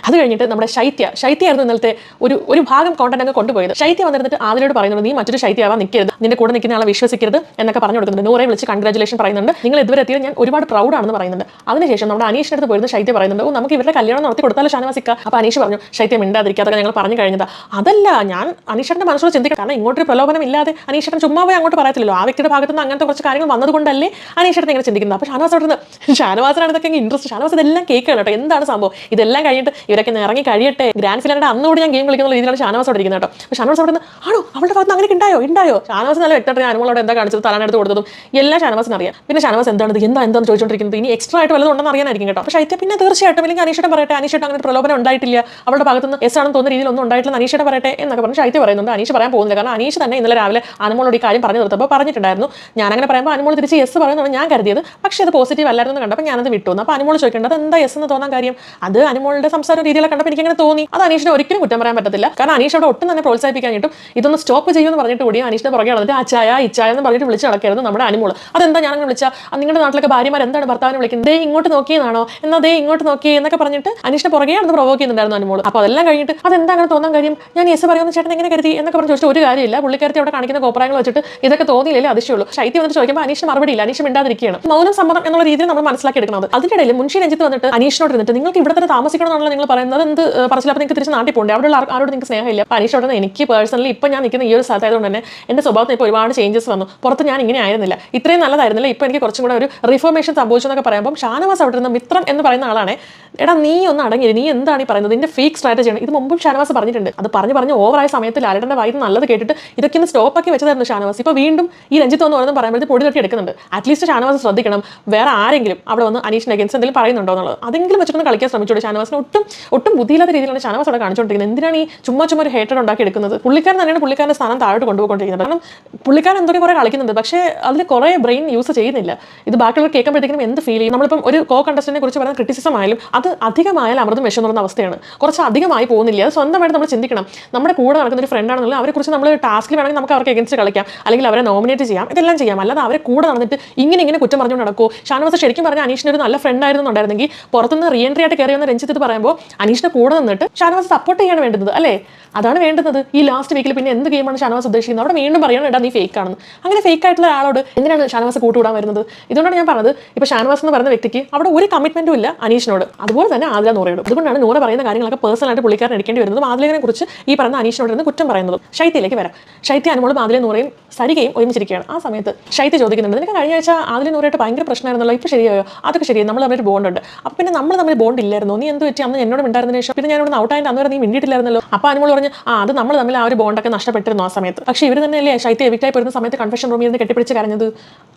അത് കഴിഞ്ഞിട്ട് നമ്മുടെ ശൈത്യ ശൈത്യയായിരുന്നു ഇന്നലത്തെ ഒരു ഒരു ഭാഗം കോണ്ടന്റ് അങ്ങ് കൊണ്ടുപോയത്. ശൈത്യ വന്നിരുന്നിട്ട് ആദിലോട് പറയുന്നുണ്ട് നീ മറ്റൊരു ശൈത്യമാവാൻ നിൽക്കരുത് നിന്റെ കൂടെ നിൽക്കുന്ന ആളെ വിശ്വസിക്കരുത് എന്നൊക്കെ പറഞ്ഞു കൊടുക്കുന്നുണ്ട്. നൂറെ വിളിച്ച് കൺഗ്രാജുലേഷൻ പറയുന്നുണ്ട്. നിങ്ങൾ ഇതുവരെ എത്തിയത് ഞാൻ ഒരുപാട് പ്രൗഡാണെന്ന് പറയുന്നുണ്ട്. അതിനുശേഷം നമ്മുടെ അനീഷിന്റെ അടുത്ത് പോയിരുന്ന ശൈത്യ പറയുന്നുണ്ട് ഓ നമുക്ക് ഇവരുടെ കല്യാണം നടത്തി കൊടുത്താലോ ഷാനവാസിക്ക? അപ്പോൾ അനീഷ് പറഞ്ഞു ശൈത്യം മിണ്ടാതിരിക്കാതൊക്കെ ഞങ്ങൾ പറഞ്ഞു കഴിഞ്ഞതാ. അതല്ല ഞാൻ അനീഷന്റെ മനസ്സിലോട് ചിന്തിക്കാം കാരണം ഇങ്ങോട്ടൊരു പ്രലോഭനം ഇല്ലാതെ അനീഷേട്ടൻ ചുമ്മാ പോയി അങ്ങോട്ട് പറയത്തില്ലല്ലോ. ആ വ്യക്തിയുടെ ഭാഗത്ത് നിന്ന് അങ്ങനത്തെ കുറച്ച് കാര്യങ്ങൾ വന്നതുകൊണ്ടല്ലേ അനീഷേട്ടൻ ഇങ്ങനെ ചിന്തിക്കുന്നത്. അപ്പോൾ ഷാനവാസ് അവിടെ ഷാനവാസിനാണ് ഇതൊക്കെ ഇൻട്രസ്റ്റ് ഷാനവാസ് ഇതെല്ലാം കേൾക്കുകയാണ് കേട്ടോ. എന്താണ് സംഭവം. ഇതെല്ലാം കഴിഞ്ഞിട്ട് ഇവരൊക്കെ ഇറങ്ങി കഴിയട്ടെ. ഗ്രാൻഡ് ഫിനാലിന്റെ അന്ന് കൂടി ഞാൻ ഗെയിം കളിക്കുന്ന രീതിയിലാണ് ഷാനവാസ് അവിടെ ഇരിക്കുന്നത് കേട്ടോ. അപ്പോൾ ഷാനവാസ് അവിടെ നിന്ന് ആണോ? അവളുടെ ഭാഗത്ത് അങ്ങനെ ഉണ്ടായോ? ഉണ്ടായോ? ഷാനവാസ് നല്ല വ്യക്തമായിട്ട് ഞാൻ അനുമോളോട് എന്താ കാണിച്ചത്? തലാനെടുത്ത് കൊടുത്തതും എല്ലാം ഷാനവാസിന് അറിയാം. പിന്നെ ഷാനവാസ് എന്താണ് എന്താ എന്താണെന്ന് ചോദിച്ചുകൊണ്ടിരിക്കുന്നത് ഇനി എക്സ്ട്രാ ആയിട്ട് വല്ലതും ഉണ്ടെന്ന് അറിയാനായിരിക്കും കേട്ടോ. പക്ഷേ പിന്നെ തീർച്ചയായിട്ടും അല്ലെങ്കിൽ അനീഷേട്ടൻ പറയട്ടെ അനീഷേട്ടൻ അങ്ങനെ പ്രലോഭനം ഉണ്ടായിട്ടില്ല. അവളുടെ ഭാഗത്തുനിന്ന് എസ് ആണെന്ന് തോന്നുന്ന രീതിയിൽ ഒന്നും ഉണ്ടായിട്ടില്ല അനീഷേട്ട പറയട്ടെ എന്നൊക്കെ പറഞ്ഞ് ശൈത്യ പറയുന്നുണ്ട്. അനീഷ് പറയാൻ പോകുന്നില്ല. കാരണം അനീഷ് തന്നെ ഇന്നലെ രാവിലെ അനുമോളോട് ഈ കാര്യം പറഞ്ഞു നിർത്തപ്പോൾ പറഞ്ഞിട്ടുണ്ടായിരുന്നു. ഞാൻ അങ്ങനെ പറയുമ്പോൾ അനുമോൾ തിരിച്ച് എസ് പറയുന്നതാണ് ഞാൻ കരുതിയത്. പക്ഷേ അത് പോസിറ്റീവ് അല്ലായിരുന്നു കണ്ടപ്പോൾ ഞാനത് വിട്ടു. അപ്പോൾ അനുമോൾ ചോദിക്കേണ്ടത് എന്താ എസ് എന്ന് തോന്നാൻ കാര്യം? അത് അനുമോളുടെ സംസാര രീതികളെ കണ്ടപ്പോൾ എനിക്ക് അങ്ങനെ തോന്നി. അത് അനീഷിനെ ഒരിക്കലും കുറ്റം പറയാൻ പറ്റത്തില്ല. കാരണം അനീഷ് അവിടെ ഒട്ടും തന്നെ പ്രോത്സാഹിപ്പിക്കാൻ കിട്ടും ഇതൊന്ന് സ്റ്റോപ്പ് ചെയ്യുമെന്ന് പറഞ്ഞിട്ട് കൂടി അനീഷിന്റെ പുറകെ നടന്നിട്ട് അച്ചായ ഇച്ചായ എന്ന് പറഞ്ഞിട്ട് വിളിച്ച് നടക്കരുത് നമ്മുടെ അനുമോൾ അതെന്താ ഞാൻ അങ്ങനെ വിളിച്ചാൽ നിങ്ങളുടെ നാട്ടിലൊക്കെ ഭാര്യമാർ എന്താണ് ഭർത്താവിനെ വിളിക്കുന്നത്? ദേ ഇങ്ങോട്ട് നോക്കിയെന്നാണോ? എന്നാ ദേ ഇങ്ങോട്ട് നോക്കി എന്നൊക്കെ പറഞ്ഞിട്ട് അനീഷിന്റെ പുറകെ നടന്ന് പ്രൊവോക്ക് ചെയ്യുന്നുണ്ടായിരുന്നു അനുമോൾ അപ്പോൾ അതെല്ലാം കഴിഞ്ഞിട്ട് അതെന്താ അങ്ങനെ തോന്നാൻ കാര്യം? ഞാൻ യെസ് പറയുന്ന ചേട്ടൻ എങ്ങനെ കരുതി? എന്നൊക്കെ പറഞ്ഞ് ചോദിച്ചിട്ട് ഒരു കാര്യമില്ല. പുള്ളിക്കാരത്തി അവിടെ കാണിക്കുന്ന കോപ്രായങ്ങൾ വെച്ചിട്ട് ഇതൊക്കെ തോന്നിയില്ലേ? അതിശയുള്ളൂ ശൈത്യം വന്നിട്ട് ചോദിക്കുമ്പോൾ അനീഷ് മറുപടി ഇല്ല. അനീഷ് മിണ്ടാതിരിക്കുകയാണ്. മൗനം സമ്മതം എന്നുള്ള രീതിയിൽ നമ്മൾ മനസ്സിലാക്കി എടുക്കുന്നത് അതിനിടയിൽ മുൻഷി രഞ്ജിത്ത് വന്നിട്ട് അനീഷിനോട് ഇരുന്നിട്ട് നിങ്ങൾക്ക് ഇവിടെ തന്നെ താമസിക്കണമെന്നാണല്ലോ നിങ്ങൾ പറയുന്നത്. എന്ത് പറച്ചിലപ്പോൾ നിങ്ങൾക്ക് തിരിച്ച് നാട്ടിൽ പോകണ്ടേ? അവിടെയുള്ള ആരോട് നിങ്ങൾക്ക് സ്നേഹമില്ല. പരീക്ഷ ഉടനെ എനിക്ക് പേഴ്സണലി ഇപ്പം ഞാൻ നിൽക്കുന്ന ഈ ഒരു സ്ഥലത്തായതുകൊണ്ട് തന്നെ എന്റെ സ്വഭാവത്തിന് ഇപ്പോൾ ഒരുപാട് ചേഞ്ചസ് വന്നു. പുറത്ത് ഞാൻ ഇങ്ങനെ ആയിരുന്നില്ല. ഇത്രയും നല്ലതായിരുന്നില്ല. ഇപ്പോൾ എനിക്ക് കുറച്ചും കൂടെ ഒരു റിഫോർമേഷൻ സംഭവിച്ചു എന്നൊക്കെ പറയുമ്പോൾ ഷാനവാസ് അവിടെ നിന്ന് മിത്രം എന്ന് പറയുന്ന ആളാണ്. എടാ നീ ഒന്ന് അടങ്ങി നീ എന്താണ് ഈ പറയുന്നത്? ഇതിന്റെ ഫേക്ക് സ്ട്രാറ്റജിയാണ് ഇത് മുമ്പും ഷാനവാസ് പറഞ്ഞിട്ടുണ്ട്. അത് പറഞ്ഞ് പറഞ്ഞ് ഓവറായ സമയത്ത് ലാലടന്റെ വൈദ്യം നല്ലത് കേട്ടിട്ട് ഇതൊക്കെ ഒന്ന് സ്റ്റോപ്പാക്കി വെച്ചതായിരുന്നു ഷാനവാസ്. ഇപ്പോൾ വീണ്ടും ഈ രഞ്ജിത്ത് എന്ന് പറയുന്നത് പറയുമ്പോഴത്തെ പൊടി തട്ടി എടുക്കുന്നുണ്ട്. അറ്റ്ലീസ്റ്റ് ഷാനവാസ് ശ്രദ്ധിക്കണം. വേറെ ആരെങ്കിലും അവിടെ വന്ന് അനീഷിന്റെ അഗൻസ്റ്റ് എന്തെങ്കിലും പറയുന്നുണ്ടോ എന്നുള്ളത്. അതെങ്കിലും വെച്ചിട്ട് കളിക്കാൻ ശ്രമിച്ചോട് ഷാനവാസിന്? ഒട്ടും ഒട്ടും ബുദ്ധിയില്ലാത്ത രീതിയിലാണ് ഷാനവാസ് അവിടെ കാണിച്ചുകൊണ്ടിരിക്കുന്നത്. എന്തിനാണ് ഈ ചുമ്മാ ചുമ്മാ ഒരു ഹേറ്റഡ് ഉണ്ടാക്കി എടുക്കുന്നത് പുള്ളിക്കാരൻ തന്നെയാണ് പുള്ളിക്കാരന്റെ സ്ഥാനം താഴോട്ട് കൊണ്ടുപോയിക്കൊണ്ടിരിക്കുന്നത്. കാരണം പുള്ളിക്കാരൻ എന്തൊക്കെ കുറേ കളിക്കുന്നുണ്ട്. പക്ഷേ അതിൽ കുറേ ബ്രെയിൻ യൂസ് ചെയ്യുന്നില്ല. ഇത് ബാക്കിയുള്ളവർ കേൾക്കുമ്പോഴത്തേക്കും എന്ത് ഫീൽ ചെയ്യും? നമ്മളിപ്പം ഒരു കോ കണ്ടസ്റ്റിനെ കുറിച്ച് പറയുന്ന ക്രിറ്റിസിസം ആയാലും അത് അധികമായാലും അമൃതം വിഷം എന്ന് അവസ്ഥയാണ്. കുറച്ച് അധികമായി പോകുന്നില്ല. അത് സ്വന്തമായിട്ട് നമ്മൾ ചിന്തിക്കണം. നമ്മുടെ കൂടെ നടക്കുന്ന ഒരു ഫ്രണ്ട് ആണെന്നുള്ള അവരെ കുറിച്ച് നമ്മൾ ടാസ്കിൽ വേണമെങ്കിൽ നമുക്ക് അവർക്ക് എഗൻസ്റ്റ് കളിക്കാം. അല്ലെങ്കിൽ അവരെ നോമിനേറ്റ് ചെയ്യാം. ഇതെല്ലാം ചെയ്യാം. അല്ലാതെ അവരെ കൂടെ നടന്നിട്ട് ഇങ്ങനെ ഇങ്ങനെ കുറ്റം പറഞ്ഞുകൊണ്ട് നടക്കുമോ ഷാനവാസ് ശരിക്കും പറഞ്ഞാൽ അനീഷിന് ഒരു നല്ല ഫ്രണ്ട് ആയിരുന്നുണ്ടായിരുന്നെങ്കിൽ പുറത്തുനിന്ന് റീ എൻട്രി ആയിട്ട് കയറി വന്ന രഞ്ജിത്ത് ഇത് പറയുമ്പോൾ അനീഷിന്റെ കൂടെ നിന്നിട്ട് ഷാനവാസ് സപ്പോർട്ട് ചെയ്യാണ് വേണ്ടുന്നത് അല്ലേ? അതാണ് വേണ്ടുന്നത്. ഈ ലാസ്റ്റ് വീക്കിൽ പിന്നെ എന്ത് ഗെയിമാണ് ഷാനവാസ് ഉദ്ദേശിക്കുന്നത്? അവിടെ വീണ്ടും പറയണം എടാ നീ ഫേക്ക് ആണെന്ന്. അങ്ങനെ ഫേക്ക് ആയിട്ടുള്ള ആളോട് എന്തിനാണ് ഷാനവാസ് കൂട്ടുകൂടാൻ വരുന്നത്? ഇതുകൊണ്ടാണ് ഞാൻ പറഞ്ഞത് ഇപ്പോൾ ഷാനവാസ് എന്ന് പറയുന്ന വ്യക്തിക്ക് അവിടെ ഒരു കമ്മിറ്റ്മെന്റും ഇല്ല അനീഷിനോട്. അതുപോലെ തന്നെ ആദില നൂറയോട്. അതുകൊണ്ടാണ് നൂറ പറയുന്ന കാര്യങ്ങളൊക്കെ പേഴ്സണലായിട്ട് പുള്ളിക്കാരൻ എടുക്കേണ്ടി വരുന്നത് ആദിലിനെ കുറിച്ച് ഈ പറഞ്ഞ അനീഷിനോട് ഇരുന്ന് കുറ്റം പറയുന്നത്. ശൈത്യയിലേക്ക് വരാം. ശൈത്യ അനുമോളും ആദിലെ നൂറയും സരികയും ഒരുമിച്ചിരിക്കുകയാണ്. ആ സമയത്ത് ശൈത്യ ചോദിക്കുന്നുണ്ട് നിനക്ക് കഴിഞ്ഞ ആഴ്ച ആദിലെ നൂറായിട്ട് ഭയങ്കര പ്രശ്നമായിരുന്നല്ലോ ഇപ്പോൾ ശരിയായോ? അതൊക്കെ ശരിയായി. നമ്മൾ തമ്മിൽ ബോണ്ട് ഉണ്ട്. അപ്പൊ പിന്നെ നമ്മൾ തമ്മിൽ ബോണ്ട് ഇല്ലായിരുന്നു നീ എന്ത് പറ്റി? അന്ന് എന്നോട് ഉണ്ടായിരുന്ന ശേഷം? പിന്നെ ഞാൻ ഇവിടെ ഔട്ടായിട്ട് അന്ന് വരെ നീ മിണ്ടിയിട്ടില്ലായിരുന്നല്ലോ? അപ്പോൾ അനുമോൾ പറഞ്ഞു ആ അത് നമ്മൾ തമ്മിൽ ആ ഒരു ബോണ്ടൊക്കെ നഷ്ടപ്പെട്ടിരുന്നു ആ സമയത്ത്. പക്ഷേ ഇവർ തന്നെയല്ലേ ശൈത്യ എവിക്റ്റായി പോയിരുന്ന സമയത്ത് കൺഫെഷൻ റൂമിൽ നിന്ന് കെട്ടിപ്പിടിച്ച് കരഞ്ഞത്?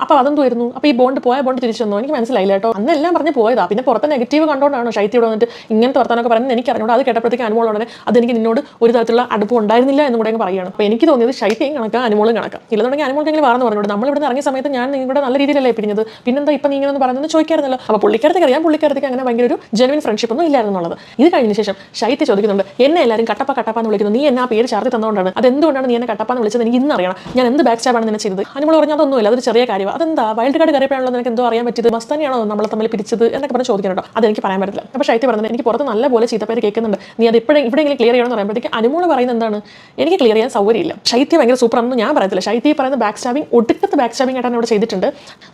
അപ്പോൾ അതെന്തുമായിരുന്നു അപ്പോൾ ഈ ബോണ്ട് പോയ ബോണ്ട് തിരിച്ചു വന്നു എനിക്ക് മനസ്സിലായില്ല കേട്ടോ. അന്നെല്ലാം പറഞ്ഞ് പോയതാ. പിന്നെ പുറത്തെ നെഗറ്റീവ് കണ്ടോണ്ടാണ് ശൈത്യ ഇവിടെ വന്നിട്ട് ഇങ്ങനത്തെ വർത്താനൊക്കെ പറയുന്നത്? എനിക്ക് അറിഞ്ഞോട്. അത് കേട്ടപ്പോഴത്തേക്ക് അനുമോൾ ഉടനെ അതെനിക്ക് നിന്നോട് ഒരു തരത്തിലുള്ള അടുപ്പം ഉണ്ടായിരുന്നില്ല എന്ന് കൂടെ പറയുകയാണ്. അപ്പോൾ എനിക്ക് തോന്നിയത് ശൈത്യയും കണക്കാം അനുമോളും കണക്കാം. ഇല്ലെന്നുണ്ടെങ്കിൽ അനുമോൾക്കെങ്കിലും വാർന്ന് പറഞ്ഞോട്? നമ്മൾ ഇവിടെ ഇറങ്ങിയ സമയത്ത് ഞാൻ നിങ്ങളുടെ നല്ല രീതിയിലല്ലേ പിരിഞ്ഞത്? പിന്നെന്താ ഇപ്പം നീ ഇങ്ങനെ പറയുന്നത് ചോദിക്കായിരുന്നല്ലോ. അപ്പോൾ പുള്ളിക്കാരത്തേക്ക് അറിയാം. പുള്ളിക്കാരത്തേക്ക് അങ്ങനെ ഭയങ്കര ഒരു ജെനുവിൻ ഫ്രണ്ട്ഷിപ്പ് ഒന്നും ഇല്ലായിരുന്നു എന്നുള്ളത്. ഇത് കഴിഞ്ഞ ശേഷം ശൈത്യ ചോദിക്കുന്നുണ്ട് എന്നെ എല്ലാവരും കട്ടപ്പ കട്ടപ്പ എന്ന് വിളിക്കുന്നു. നീ എന്നെ ആ പേര് ചാർത്തി തന്നുകൊണ്ടാണ് അത് എന്തുകൊണ്ടാണ് നീ എന്നെ കട്ടപ്പ എന്ന് വിളിച്ചത്? എനിക്ക് ഇന്ന് അറിയണം. ഞാൻ എന്ത് ബാക്ക് സ്റ്റാബാണ് നിന്നെ ചെയ്തത്? അനുമോൾ പറഞ്ഞാൽ അതൊന്നുമില്ല. അതൊരു ചെറിയ കാര്യമാണ് അതെന്താ? വൈൽഡ് കാർഡ് കയറിയപ്പോഴാണല്ലോ നിനക്ക് എന്തോ അറിയാൻ പറ്റിയത്? മസ്താനിയാണോ നമ്മളെ തമ്മിൽ പിരിച്ചത്? എന്നൊക്കെ പറഞ്ഞ് ചോദിക്കുന്നുണ്ടോ അതെനിക്ക് പറയാൻ പറ്റില്ല. അപ്പോൾ ശൈത്യ പറഞ്ഞത് എനിക്ക് പുറത്ത് നല്ല പോലെ ചീത്തപ്പേര് കേൾക്കുന്നുണ്ട്. നീ അത് ഇപ്പോഴും ഇവിടെയെങ്കിലും ക്ലിയർ ചെയ്യണമെന്ന് പറയുമ്പോഴത്തേക്ക് അനുമോൾ പറയുന്നത് എന്താണ്? എനിക്ക് ക്ലിയർ ചെയ്യാൻ സൗകര്യമില്ല. ശൈത്യ ഭയങ്കര സൂപ്പർ ആണെന്ന് ഞാൻ പറയത്തില്ല. ശൈത്യ പറയുന്ന ബാക്ക് സ്റ്റാബിംഗ് ഒടുക്കത്തെ ബാക്ക് സ്റ്റാബിംഗ് ആയിട്ടാണ് ഇവിടെ ചെയ്തിട്ടുണ്ട്.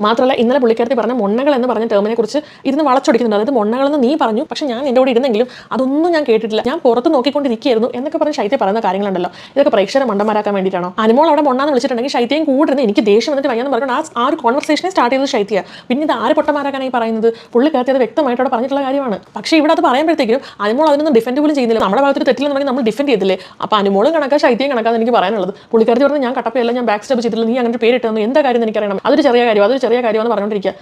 മാത്രമല്ല ഇന്നലെ പുള്ളിക്കാരത്തി പറഞ്ഞ മൊണ്ണകൾ എന്ന് പറഞ്ഞ ടേമിനെ കുറിച്ച് ഇരുന്ന് വളച്ചൊടിക്കുന്നുണ്ട്. അതായത് മൊണ്ണകളെന്ന് നീ പറഞ്ഞു പക്ഷെ ഞാൻ എന്റെ കൂടെ ഇരുന്നെങ്കിലും അതൊന്നും ഞാൻ കേട്ടിട്ടില്ല. ഞാൻ പുറത്ത് നോക്കിക്കൊണ്ടിരിക്കുകയായിരുന്നു എന്നൊക്കെ പറഞ്ഞ് ശൈത്യ പറയുന്ന കാര്യങ്ങളുണ്ടല്ലോ. ഇതൊക്കെ പ്രേക്ഷകരെ മണ്ടന്മാരാക്കാൻ വേണ്ടിയിട്ടാണോ? അനുമോൾ അവിടെ മൊണ്ണാന്ന് വിളിച്ചിട്ടുണ്ടെങ്കിൽ ശൈത്യം കൂടിരുന്ന് എനിക്ക് ദേഷ്യം വന്നിട്ട് വയ്യാന്ന് പറഞ്ഞു ആ ആ ഒരു കോൺവെർസേഷനെ സ്റ്റാർട്ട് ചെയ്തത് ശൈത്യ. പിന്നെ ഇത് ആര് പൊട്ടന്മാരാക്കാനായി പറയുന്നത്? പുള്ളിക്കാരത്തി അത് വ്യക്തമായിട്ട് അവിടെ പറഞ്ഞിട്ടുള്ള കാര്യമാണ്. പക്ഷേ ഇവിടെ അത് പറയുമ്പോഴത്തേക്കും അനുമോൾ അതിനൊന്നും ഡിഫെൻഡ് പോലും ചെയ്യുന്നില്ല. നമ്മുടെ ഭാഗത്ത് തെറ്റില്ലെന്നുണ്ടെങ്കിൽ നമ്മൾ ഡിഫെൻഡ് ചെയ്തില്ലേ? അപ്പോൾ അനുമോളും കണക്കാ ശൈത്യം കണക്കാന്ന് എനിക്ക് പറയാനുള്ളത്. പുള്ളിക്കാരത്തി പറഞ്ഞു ഞാൻ കട്ടപ്പയല്ല ഞാൻ ബാക്ക് സ്റ്റെപ്പ് ചെയ്തിട്ടില്ല. നീ അങ്ങനെ പേരിട്ട് തന്നു. എന്താ കാര്യം എനിക്ക് എനിക്കറിയണം. അതൊരു ചെറിയ കാര്യം അതൊരു ചെറിയ കാര്യമെന്ന് പറഞ്ഞുകൊണ്ടിരിക്കുക.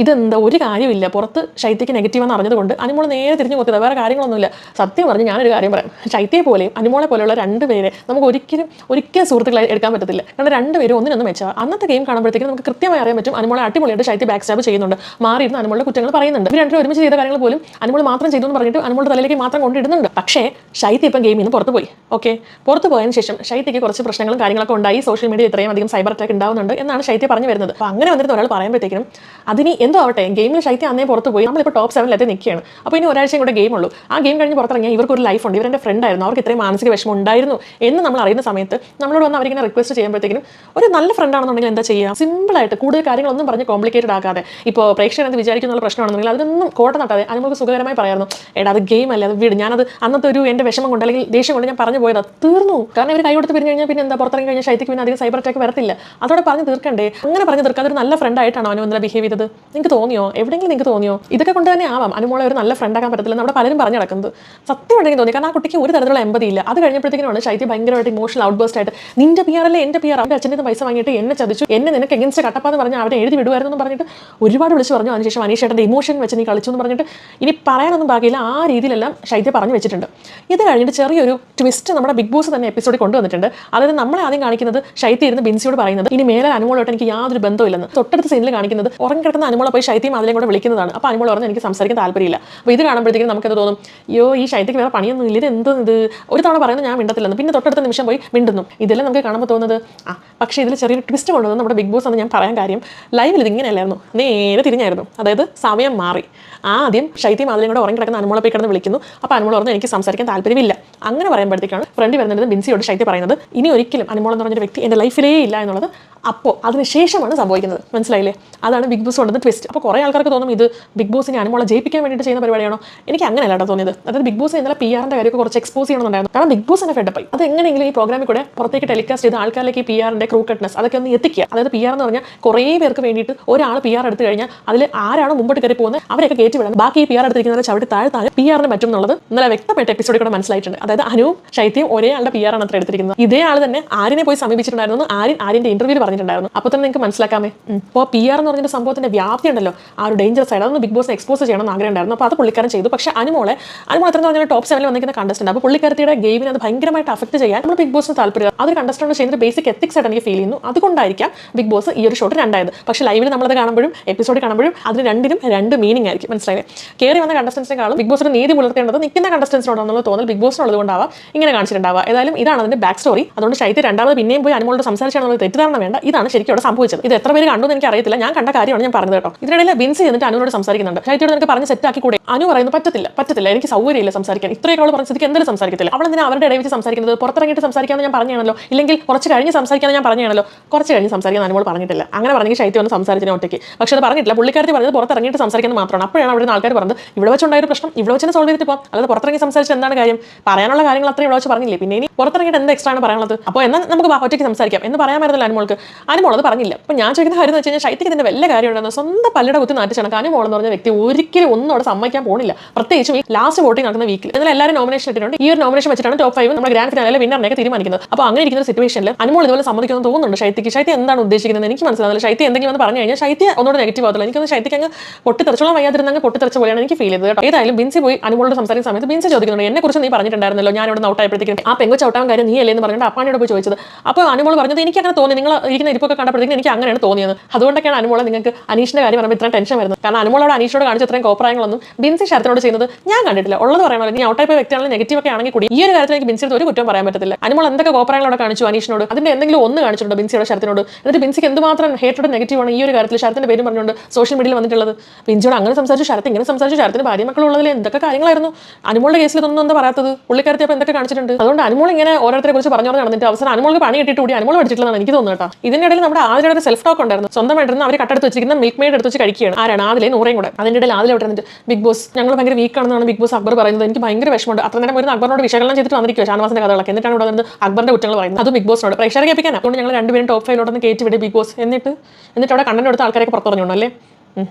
ഇതെന്താ? ഒരു കാര്യമില്ല പുറത്ത് ശൈത്യക്ക് നെഗറ്റീവ് എന്ന് അറിഞ്ഞതുകൊണ്ട് അനുമോൾ നേരെ തിരിഞ്ഞു നോക്കുന്നത്. വേറെ കാര്യങ്ങളൊന്നുമില്ല. സത്യം പറഞ്ഞ് ഞാനൊരു കാര്യം പറയാം. ശൈത്യയെ പോലെയും അനുമോളെ പോലെയുള്ള രണ്ട് പേരെ നമുക്ക് ഒരിക്കലും ഒരിക്കലും സുഹൃത്തുക്കളെ എടുക്കാൻ പറ്റത്തില്ല. കാരണം രണ്ടുപേരും ഒന്നിനൊന്നും വെച്ചാൽ അന്നത്തെ ഗെയിം കാണുമ്പോഴത്തേക്കും നമുക്ക് കൃത്യമായി അറിയാൻ പറ്റും അനുമോളെ അടിപൊളിയായിട്ട് ശൈത്യ ബാക്ക് സ്റ്റാബ് ചെയ്യുന്നുണ്ട്. മാറിയിരുന്ന അനുമോളുടെ കുറ്റങ്ങൾ പറയുന്നുണ്ട്. ഇവർ രണ്ടുപേരും ഒരുമിച്ച് ചെയ്ത കാര്യങ്ങൾ പോലും അനുമോൾ മാത്രം ചെയ്തു എന്ന് പറഞ്ഞിട്ട് അനുമോളുടെ തലയിലേക്ക് മാത്രം കൊണ്ടിടുന്നുണ്ട്. പക്ഷേ ശൈത്യ ഇപ്പം ഗെയിമിൽ നിന്ന് പുറത്ത് പോയി. ഓക്കെ പുറത്ത് പോയതിന് ശേഷം ശൈത്യക്ക് കുറച്ച് പ്രശ്നങ്ങളും കാര്യങ്ങളൊക്കെ ഉണ്ടായി. സോഷ്യൽ മീഡിയ ഇത്രയും അധികം സൈബർ അറ്റാക്ക് ഉണ്ടാവുന്നുണ്ട് എന്നാണ് ശൈത്യ പറഞ്ഞു വരുന്നത്. അപ്പോൾ അങ്ങനെ വന്നിട്ട് ഒരാൾ പറയുമ്പോഴത്തേക്കും അതിന് എന്തോ ആവട്ടെ ഗെയിമിൽ ശൈത്യം അന്നേ പുറത്ത് പോയി. നമ്മളിപ്പോൾ ടോപ്പ് സെവനിലെത്തി നിൽക്കുകയാണ്. അപ്പോൾ ഇനി ഒരാഴ്ചയും കൂടെ ഗെയിം ഉള്ളൂ. ആ ഗെയിം കഴിഞ്ഞ് പുറത്തിറങ്ങിയാൽ ഇവർക്ക് ഒരു ലൈഫ് ഉണ്ട്. ഇവരുടെ ഫ്രണ്ട് ആയിരുന്നു. അവർക്ക് ഇത്രയും മാനസിക വിഷമം ഉണ്ടായിരുന്നു എന്ന് നമ്മൾ അറിയുന്ന സമയത്ത് നമ്മളോട് വന്ന് അവരിങ്ങനെ റിക്വസ്റ്റ് ചെയ്യുമ്പോഴത്തേക്കും ഒരു നല്ല ഫ്രണ്ട് ആണെന്നുണ്ടെങ്കിൽ എന്താ ചെയ്യുക? സിമ്പിളായിട്ട് കൂടുതൽ കാര്യങ്ങളൊന്നും പറഞ്ഞ് കോംപ്ലിക്കേറ്റഡ് ആക്കാതെ. ഇപ്പോൾ പ്രേക്ഷകർ എന്ത് വിചാരിക്കുന്ന പ്രശ്നമാണെന്നുണ്ടെങ്കിൽ അതിനൊന്നും കോട്ട നട്ടാതെ അനുമോൾക്ക് സുഖകരമായി പറയായിരുന്നു എടാ അത് ഗെയിം അല്ല അത് വീട്. ഞാനത് അന്നത്തെ ഒരു എന്റെ വിഷമം കൊണ്ട് അല്ലെങ്കിൽ ദേഷ്യം കൊണ്ട് ഞാൻ പറഞ്ഞു പോയത്. തീർന്നു. കാരണം ഇവർ കൈ കൊടുത്ത് പിരിഞ്ഞു കഴിഞ്ഞാൽ പിന്നെ എന്താ? പുറത്തിറങ്ങി കഴിഞ്ഞാൽ ശൈത്യക്ക് പിന്നെ അധികം സൈബർ അറ്റാക്ക് വരത്തില്ല. അതോടെ പറഞ്ഞ് തീർക്കണ്ടേ? അങ്ങനെ പറഞ്ഞ് തീർക്കാതെ ഒരു നല്ല ഫ്രണ്ട് ആയിട്ടാണ് അനു ബിഹേവ് ചെയ്തത്? നിങ്ങൾക്ക് തോന്നിയോ? എവിടെയെങ്കിലും നിങ്ങൾക്ക് തോന്നിയോ? ഇതൊക്കെ കൊണ്ട് തന്നെ ആവാം. അനുമോളെ ഒരു നല്ല ഫ്രണ്ട് ആക്കാൻ പറ്റത്തില്ല നമ്മുടെ പലരും പറഞ്ഞു നടക്കുന്നത്. സത്യം ഉണ്ടെങ്കിൽ തോന്നി. കാരണം ആ കുട്ടിക്ക് ഒരു തരത്തിലുള്ള എമ്പതി ഇല്ല. അത് കഴിഞ്ഞപ്പോഴത്തേക്കാണ് ശൈത്യ ഭയങ്കരമായിട്ട് ഇമോഷണൽ ഔട്ട് ബേസ്റ്റ് ആയിട്ട് നിന്റെ പി അല്ലെ? എന്റെ പി ആർ അവന്റെ അച്ഛന്റെ പൈസ വാങ്ങിയിട്ട് എന്നെ ചതിച്ചു. എന്നെ നിനക്ക് എഗൻസ്റ്റ് കട്ടപ്പാന്ന് പറഞ്ഞ് അവരെ എഴുതി വിടുമായിരുന്നു എന്ന് പറഞ്ഞിട്ട് ഒരുപാട് വിളിച്ച് പറഞ്ഞു. അതിനുശേഷം അനീഷേട്ടന്റെ ഇമോഷൻ വെച്ച് നീ കളിച്ചു എന്ന് പറഞ്ഞിട്ട് ഇനി പറയാനൊന്നും ബാക്കിയില്ല. ആ രീതിയിലെല്ലാം ശൈത്യ പറഞ്ഞു വെച്ചിട്ടുണ്ട്. ഇത് കഴിഞ്ഞിട്ട് ചെറിയൊരു ട്വിസ്റ്റ് നമ്മുടെ ബിഗ് ബോസ് തന്നെ എപ്പിസോഡിൽ കൊണ്ടുവന്നിട്ടുണ്ട്. അതായത് നമ്മളെ ആദ്യം കാണിക്കുന്നത് ശൈത്യ ഇരുന്ന് ബിൻസിയോട് പറയുന്നത് ഇനി മേലെ അനുമോളോട്ട് എനിക്ക് യാതൊരു ബന്ധമില്ലെന്ന് തൊട്ടടുത്ത സീനിൽ കാണിക്കുന്നത് ഉറങ്ങിക്കിടക്കുന്ന അനുമോൾ അനുമോളെ പോയി ശൈത്യം അതിലേയും കൂടെ വിളിക്കുന്നതാണ്. അപ്പോൾ അനുമോൾ പറഞ്ഞു എനിക്ക് സംസാരിക്കാൻ താല്പര്യമില്ല. അപ്പോൾ ഇത് കാണുമ്പോഴത്തേക്കും നമുക്കത് തോന്നും? അയ്യോ ഈ ശൈത്യക്ക് വേറെ പണിയൊന്നും ഇല്ല. ഇത് എന്തോ ഇത്? ഒരു തവണ പറയുന്നത് ഞാൻ മിണ്ടത്തില്ലെന്ന്. പിന്നെ തൊട്ടടുത്ത നിമിഷം പോയി മിണ്ടുന്നു. ഇതെല്ലാം നമുക്ക് കാണുമ്പോൾ തോന്നുന്നത് ആ പക്ഷേ ഇതിൽ ചെറിയൊരു ട്വിസ്റ്റ് കൊണ്ടുവന്നത് നമ്മുടെ ബിഗ് ബോസ് എന്ന് ഞാൻ പറയാൻ കാര്യം ലൈവിൽ ഇത് ഇങ്ങനെയല്ലായിരുന്നു. നേരെ തിരിഞ്ഞായിരുന്നു. അതായത് സമയം മാറി. ആദ്യം ശൈത്യം അതിലും കൂടെ ഉറങ്ങി കിടക്കുന്ന അനുമോളെ പോയി കിടന്ന് വിളിക്കുന്നു. അപ്പോൾ അനുമോൾ പറഞ്ഞു എനിക്ക് സംസാരിക്കാൻ താല്പര്യമില്ല. അങ്ങനെ പറയുമ്പോഴത്തേക്കാണ് ഫ്രണ്ട് വരുന്നത് ബിൻസിയോട് ശൈത്യം പറയുന്നത് ഇനി ഒരിക്കലും അനുമോൾ എന്ന് പറഞ്ഞൊരു വ്യക്തി എന്റെ ലൈഫിലേ ഇല്ല എന്നുള്ളത് അപ്പോൾ അതിനുശേഷമാണ് സംഭവിക്കുന്നത്. മനസ്സിലായില്ലേ? അതാണ് ബിഗ് ബോസ് കൊണ്ടുവന്ന ട്വിസ്റ്റ് അപ്പോൾ കുറേ ആൾക്കാർക്ക് തോന്നും ഇത് ബിഗ് ബോസിനെ അനുമോളെ ജയിപ്പിക്കാൻ വേണ്ടിയിട്ട് ചെയ്യുന്ന പരിപാടിയാണോ? എനിക്ക് അങ്ങനെ കേട്ടോ തോന്നിയത്. അതായത് ബിഗ് ബോസ് ഇന്നലെ പി ആറിന്റെ കാര്യമൊക്കെ കുറച്ച് എക്സ്പോസ് ചെയ്യണമെന്നുണ്ടായിരുന്നു. കാരണം ബിഗ് ബോസ് എന്നെ ഫെഡപ്പായി അത് എങ്ങനെയെങ്കിലും ഈ പ്രോഗ്രാമിൽ കൂടെ പുറത്തേക്ക് ടെലികാസ്റ്റ് ചെയ്ത ആൾക്കാരിലേക്ക് പി ആറിന്റെ ക്രൂക്കറ്റ്നസ് അതൊക്കെ ഒന്ന് എത്തിക്കുക. അതായത് പി ആർ എന്ന് പറഞ്ഞാൽ കുറേ പേർക്ക് വേണ്ടിയിട്ട് ഒരാൾ പി ആർ എടുത്തു കഴിഞ്ഞാൽ അതിൽ ആരാണോ മുമ്പോട്ട് കയറി പോകുന്നത് അവരൊക്കെ കയറ്റി വിടണം. ബാക്കി ഈ പി ആർ എടുത്തിരിക്കുന്നവരെ ചവിട്ടി താഴെ താഴെ പി ആറിന് പറ്റും എന്നുള്ളത് ഇന്നലെ വ്യക്തമായിട്ട് എപ്പിസോഡിൽ കൂടെ മനസ്സിലായിട്ടുണ്ട്. അതായത് അനുവും ശൈത്യം ഒരേ ആളുടെ പി ആർ ആണ് അത്ര എടുത്തിരിക്കുന്നത്. ഇതേ ആൾ തന്നെ ആരിനെ പോയി സമീപിച്ചിട്ടുണ്ടായിരുന്നു ആര്യൻ ആര്യന്റെ ഇന്റർവ്യൂവിൽ പറഞ്ഞിട്ടുണ്ടായിരുന്നു. അപ്പോൾ തന്നെ നിങ്ങൾക്ക് മനസ്സിലാക്കാമേ. അപ്പോൾ പി ആർ എന്ന് പറഞ്ഞ സംഭവത്തിന്റെ വ്യാപ്തി ഉണ്ടല്ലോ. ആ ഒരു ഡേഞ്ചർ സൈഡ് അതൊന്ന് ബിഗ് ബോസ് എക്സ്പോസ് ചെയ്യണം എന്ന് ആഗ്രഹം ഉണ്ടായിരുന്നു അപ്പോൾ അത് പുള്ളിക്കാരൻ ചെയ്തു. പക്ഷേ അനുമോളെ അനുമോൾ എത്ര പറഞ്ഞാൽ ടോപ്പ് സെവനിൽ വന്നിരിക്കുന്ന കണ്ടസ്റ്റന്റ് അപ്പോൾ പുള്ളിക്കാരത്തിയുടെ ഗെയിമിനെ അത് ഭയങ്കരമായിട്ട് അഫക്ട് ചെയ്യാൻ നമ്മൾ ബിഗ് ബോസിന് താല്പര്യം അത് കണ്ടസ്റ്റന്റ് ചെയ്യുന്ന ബേസിക് എത്തിക്സ് ആയിട്ട് എനിക്ക് ഫീൽ ചെയ്യുന്നു. അതുകൊണ്ടായിരിക്കാം ബിഗ് ബോസ് ഈ ഒരു ഷോട്ട് രണ്ടായത്. പക്ഷേ ലൈവിൽ നമ്മളത് കാണുമ്പോഴും എപ്പിസോഡ് കാണുമ്പോഴും അതിന് രണ്ടിനും രണ്ട് മീനിങ് ആയിരിക്കും. മനസ്സിലായത് കയറി വന്ന കണ്ടസ്റ്റൻസിനെക്കാളും ബിഗ് ബോസിന് നീതി പുലർത്തേണ്ടത് നിൽക്കുന്ന കണ്ടസ്റ്റൻസിനോടാണെന്നുള്ള തോന്നൽ ബിഗ് ബോസിനുള്ളത് കൊണ്ടാവാം ഇങ്ങനെ കാണിച്ചിട്ടുണ്ടാവുക ഏതായാലും ഇതാണ് അതിന്റെ ബാക്ക് സ്റ്റോറി അതുകൊണ്ട് ശൈത്യ രണ്ടാമത് പിന്നെയും പോയി അനുമോളോട് സംസാരിച്ചാണെന്നുള്ള തെറ്റിദ്ധാരണ വേണ്ട. ഇതാണ് ശരിക്കും അവിടെ സംഭവിച്ചത്. ഇത് എത്ര പേര് കണ്ടു എന്ന് എനിക്ക് അറിയത്തില്ല. ഞാൻ കണ്ട കാര്യമാണ് ഞാൻ പറഞ്ഞത് കേട്ടോ. ഇതിനിടയിൽ ബിൻസ് എന്നിട്ട് അനുവിനോട് സംസാരിക്കുന്നുണ്ട്. ഷൈറ്റോട് നിനക്ക് പറഞ്ഞ് സെറ്റ് ആക്കി കൂടെ? അനു പറയുന്നത് പറ്റത്തില്ല പറ്റത്തില്ല. എനിക്ക് സൗകര്യമില്ല സംസാരിക്കാൻ. ഇത്രയൊക്കെ അവൾ പറഞ്ഞ സ്ഥിതിക്ക് എന്തായാലും സംസാരിക്കത്തില്ല. അവൾ എന്തിനാ അവരുടെ ഇടയിൽ വെച്ച് സംസാരിക്കുന്നത്? പുറത്തിറങ്ങിയിട്ട് സംസാരിക്കാമെന്ന് ഞാൻ പറഞ്ഞാണല്ലോ ഇല്ലെങ്കിൽ കുറച്ച് കഴിഞ്ഞ് സംസാരിക്കാമെന്ന് ഞാൻ പറഞ്ഞാണല്ലോ കുറച്ച് കഴിഞ്ഞ് സംസാരിക്കാൻ അനുമോൾ പറഞ്ഞിട്ടില്ല. അങ്ങനെ പറഞ്ഞെങ്കിൽ ശൈത്യം ഒന്ന് സംസാരിച്ചതിനെ ഒറ്റയ്ക്ക്. പക്ഷേ അത് പറഞ്ഞിട്ടില്ല. പുള്ളിക്കാരത്തി പറഞ്ഞത് പുറത്തിറങ്ങിയിട്ട് സംസാരിക്കുന്നത് മാത്രമാണ്. അപ്പോഴാണ് അവിടെ ആൾക്കാർ പറഞ്ഞത് ഇവിടെ വെച്ചുണ്ടായ ഒരു പ്രശ്നം ഇവിടെ വെച്ച് സോൾവ് ചെയ്തിട്ട് പോകാം അല്ലാതെ പുറത്തിറങ്ങി സംസാരിച്ച് എന്താണ് കാര്യം? പറയാനുള്ള കാര്യങ്ങൾ അത്രയും ഇവിടെ വെച്ച് പറഞ്ഞില്ലേ? പിന്നെ ഇനി പുറത്തിറങ്ങിയിട്ട് എന്ത് എക്സ്ട്രാ ആണ് പറയാനുള്ളത്? അപ്പോൾ എന്നാൽ നമുക്ക് ഒറ്റയ്ക്ക് സംസാരിക്കാം. എന്ന് പറയാമായിരുന്നല്ലോ അനുമോൾക്ക്. അനുമോൾ അത് പറഞ്ഞില്ല. അപ്പോൾ ഞാൻ ചോദിക്കുന്ന കാര്യം എന്ന് വെച്ച് കഴിഞ്ഞാൽ ശൈത്യക്ക് ഇതിന്റെ വല്ല കാര്യം ഉണ്ടെന്ന് സ്വന്തം പല്ലട കുത്തി നാട്ടിച്ചാണ്. അനുമോളെന്ന് പറഞ്ഞ വ്യക്തി ഒരിക്കലും ഒന്നും അവിടെ സമ്മതിക്കാൻ പോകുന്നില്ല പ്രത്യേകിച്ചും ഈ ലാസ്റ്റ് വോട്ടിംഗ് നടക്കുന്ന വീക്കിൽ എന്നാൽ എല്ലാവരും നോമിനേഷൻ ഇട്ടിട്ടുണ്ട്. ഈ ഒരു നോമിനേഷൻ വെച്ചിട്ടാണ് ടോപ്പ് ഫൈവ് നമ്മുടെ ഗ്രാൻഡ് ഫിനാലെ വിന്നറിനെയൊക്കെ തീരുമാനിക്കുന്നത്. അപ്പോൾ അങ്ങനെ ഇരിക്കുന്ന സിറ്റുവേഷനിൽ അനുമോൾ ഇതുപോലെ സമ്മതിക്കുമെന്ന് തോന്നുന്നുണ്ട് ശൈത്യക്ക്? ശൈത്യ എന്താണ് ഉദ്ദേശിക്കുന്നത്? എനിക്ക് മനസ്സിലാകുന്നില്ല ശൈത്യ എന്തെങ്കിലും എന്ന് പറഞ്ഞു കഴിഞ്ഞാൽ ശൈത്യ ഒന്നുകൂടെ നെഗറ്റീവ് ആകത്തില്ല എനിക്കൊന്ന് ശൈത്യക്ക് അങ്ങ് പൊട്ടിത്തെറിച്ചോളം വയ്യാതിരുന്ന അങ്ങ് പൊട്ടിത്തെറിച്ച പോലെയാണ് എനിക്ക് ഫീൽ ചെയ്തത് കേട്ടോ. ഏതായാലും ബിൻസി പോയി അനുമോളോട് സംസാരിക്കുന്ന സമയത്ത് ബിൻസി ചോദിക്കുന്നുണ്ട് എന്നെ കുറിച്ച് നീ പറഞ്ഞിട്ടുണ്ടായിരുന്നല്ലോ? ഞാൻ ഇവിടെ ഔട്ടായപ്പോഴത്തേക്കും ആ പെങ്കു ചവിട്ടാൻ കാര്യം നീ അല്ലേ എന്ന് പറഞ്ഞിട്ട് അപ്പാണിയോട് പോയി ചോദിച്ചത്. അപ്പോൾ അനുമോൾ പറഞ്ഞത് എനിക്ക് അങ്ങനെ തോന്നി. നിങ്ങൾ ഇരിക്കുന്ന ഇരിപ്പൊക്കെ കണ്ടപ്പോഴത്തേക്കും എനിക്ക് അങ്ങനെയാണ് തോന്നിയത്. അതുകൊണ്ടൊക്കെയാണ് അനുമോളെ നിങ്ങൾക്ക് അനീഷിന്റെ കാര്യം പറയുമ്പോൾ ഇത്രയും ടെൻഷൻ വരുന്നത്. കാരണം അനുമോളോട് അനീഷിനോട് കാണിച്ച ഇത്രയും കോപ്രായങ്ങളൊന്നും ബിൻസി ശരത്തിനോട് ചെയ്യുന്നത് ഞാൻ കണ്ടിട്ടില്ല. ഉള്ളത് പറയണല്ലോ നീ ഔട്ടായി പോയ വ്യക്തിയാണെങ്കിൽ നെഗറ്റീവ് ഒക്കെ ആണെങ്കിൽ കൂടി ഈ ഒരു കാര്യത്തിൽ എനിക്ക് ബിൻസിയുടെ ഒരു കുറ്റം പറയാൻ പറ്റത്തില്ല. അനുമോൾ എന്തൊക്കെ കോപ്രായങ്ങളോട് കാണിച്ചു അനീഷിനോട്? അതിന്റെ എന്തെങ്കിലും ഒന്ന് കാണിച്ചിട്ടുണ്ടോ ബിൻസിയുടെ ശരത്തിനോട്? എന്നിട്ട് ബിൻസിക്ക് എന്തുമാത്രം ഹേറ്റോട് നെഗറ്റീവ് ആണ് ഈ ഒരു കാര്യത്തിൽ ശരത്തിന്റെ പേരും പറഞ്ഞുകൊണ്ട് സോഷ്യൽ മീഡിയയിൽ വന്നിട്ടുള്ളത്? ബിൻസിയോട് അങ്ങനെ സംസാരിച്ചു ശരത്ത് ഇങ്ങനെ സംസാരിച്ചു ശരത്തിന് ഭാര്യ മക്കളുള്ളതിൽ എന്തൊക്കെ കാര്യങ്ങളായിരുന്നു? അനുമോളുടെ കേസിൽ ഇതൊന്നും എന്താ പറയാത്തത്? പുള്ളിക്കാരത്തെ അപ്പോൾ എന്തൊക്കെ കാണിച്ചിട്ടുണ്ട്? അതുകൊണ്ട് അനുമോൾ ഇങ്ങനെ ഓരോരുത്തരെ കുറിച്ച് പറഞ്ഞു നടന്നിട്ട് അവസാനം അനുമോൾക്ക് പണി കിട്ടിയിട്ട് കൂടി അനുമോൾ പഠിച്ചിട്ടുള്ളതാണ് എനിക്ക് തോന്നുന്നു കേട്ടോ. ഇതിന്റെ ഇടയിൽ നമ്മുടെ ആദ്യം ഒരു സെൽഫ് ടോക്ക് ഉണ്ടായിരുന്നു. സ്വന്തമായിട്ടിരുന്ന് അവർ കട്ടെടുത്ത് വെച്ചിരിക്കുന്ന മിൽക്ക് മെയ്ഡ് എടുത്ത് വെച്ച് കഴിക്കുകയാണ്. ആരാണ്? ആദ്യം നൂറേയും കൂടെ. അതിന്റെ ഇടയിൽ ആദ്യം വിട്ടിരുന്നിട്ട് ബിഗ് ബോസ് ഞങ്ങൾ ഭയങ്കര വീക്ക് ആണെന്നാണ് ബിഗ് ബോസ് അക്ബർ പറയുന്നത്. എനിക്ക് ഭയങ്കര വിഷമമുണ്ട്. അത്ര നേരം ഒരു അക്ബറിനോട് വിശകലനം ചെയ്തിട്ട് വന്നിരിക്കും ഷാനവാസിന്റെ കഥകളൊക്കെ. എന്നിട്ടാണ് ഇവിടെ വന്നിട്ട് അക്ബറിന്റെ കുറ്റങ്ങൾ പറയുന്നത്. അത് ബിഗ് ബോസിനോട്. പ്രേക്ഷകരെ കേൾപ്പിക്കാൻ അതുകൊണ്ട് ഞങ്ങൾ രണ്ടുപേരും ടോപ്പ് ഫൈവിലോട്ടൊന്ന് കയറ്റി വിടും ബിഗ് ബോസ്. എന്നിട്ട്? എന്നിട്ട് അവിടെ കണ്ടന്റ് എടുത്ത ആൾക്കാരൊക്കെ പുറത്തുറഞ്ഞു അല്ലേ?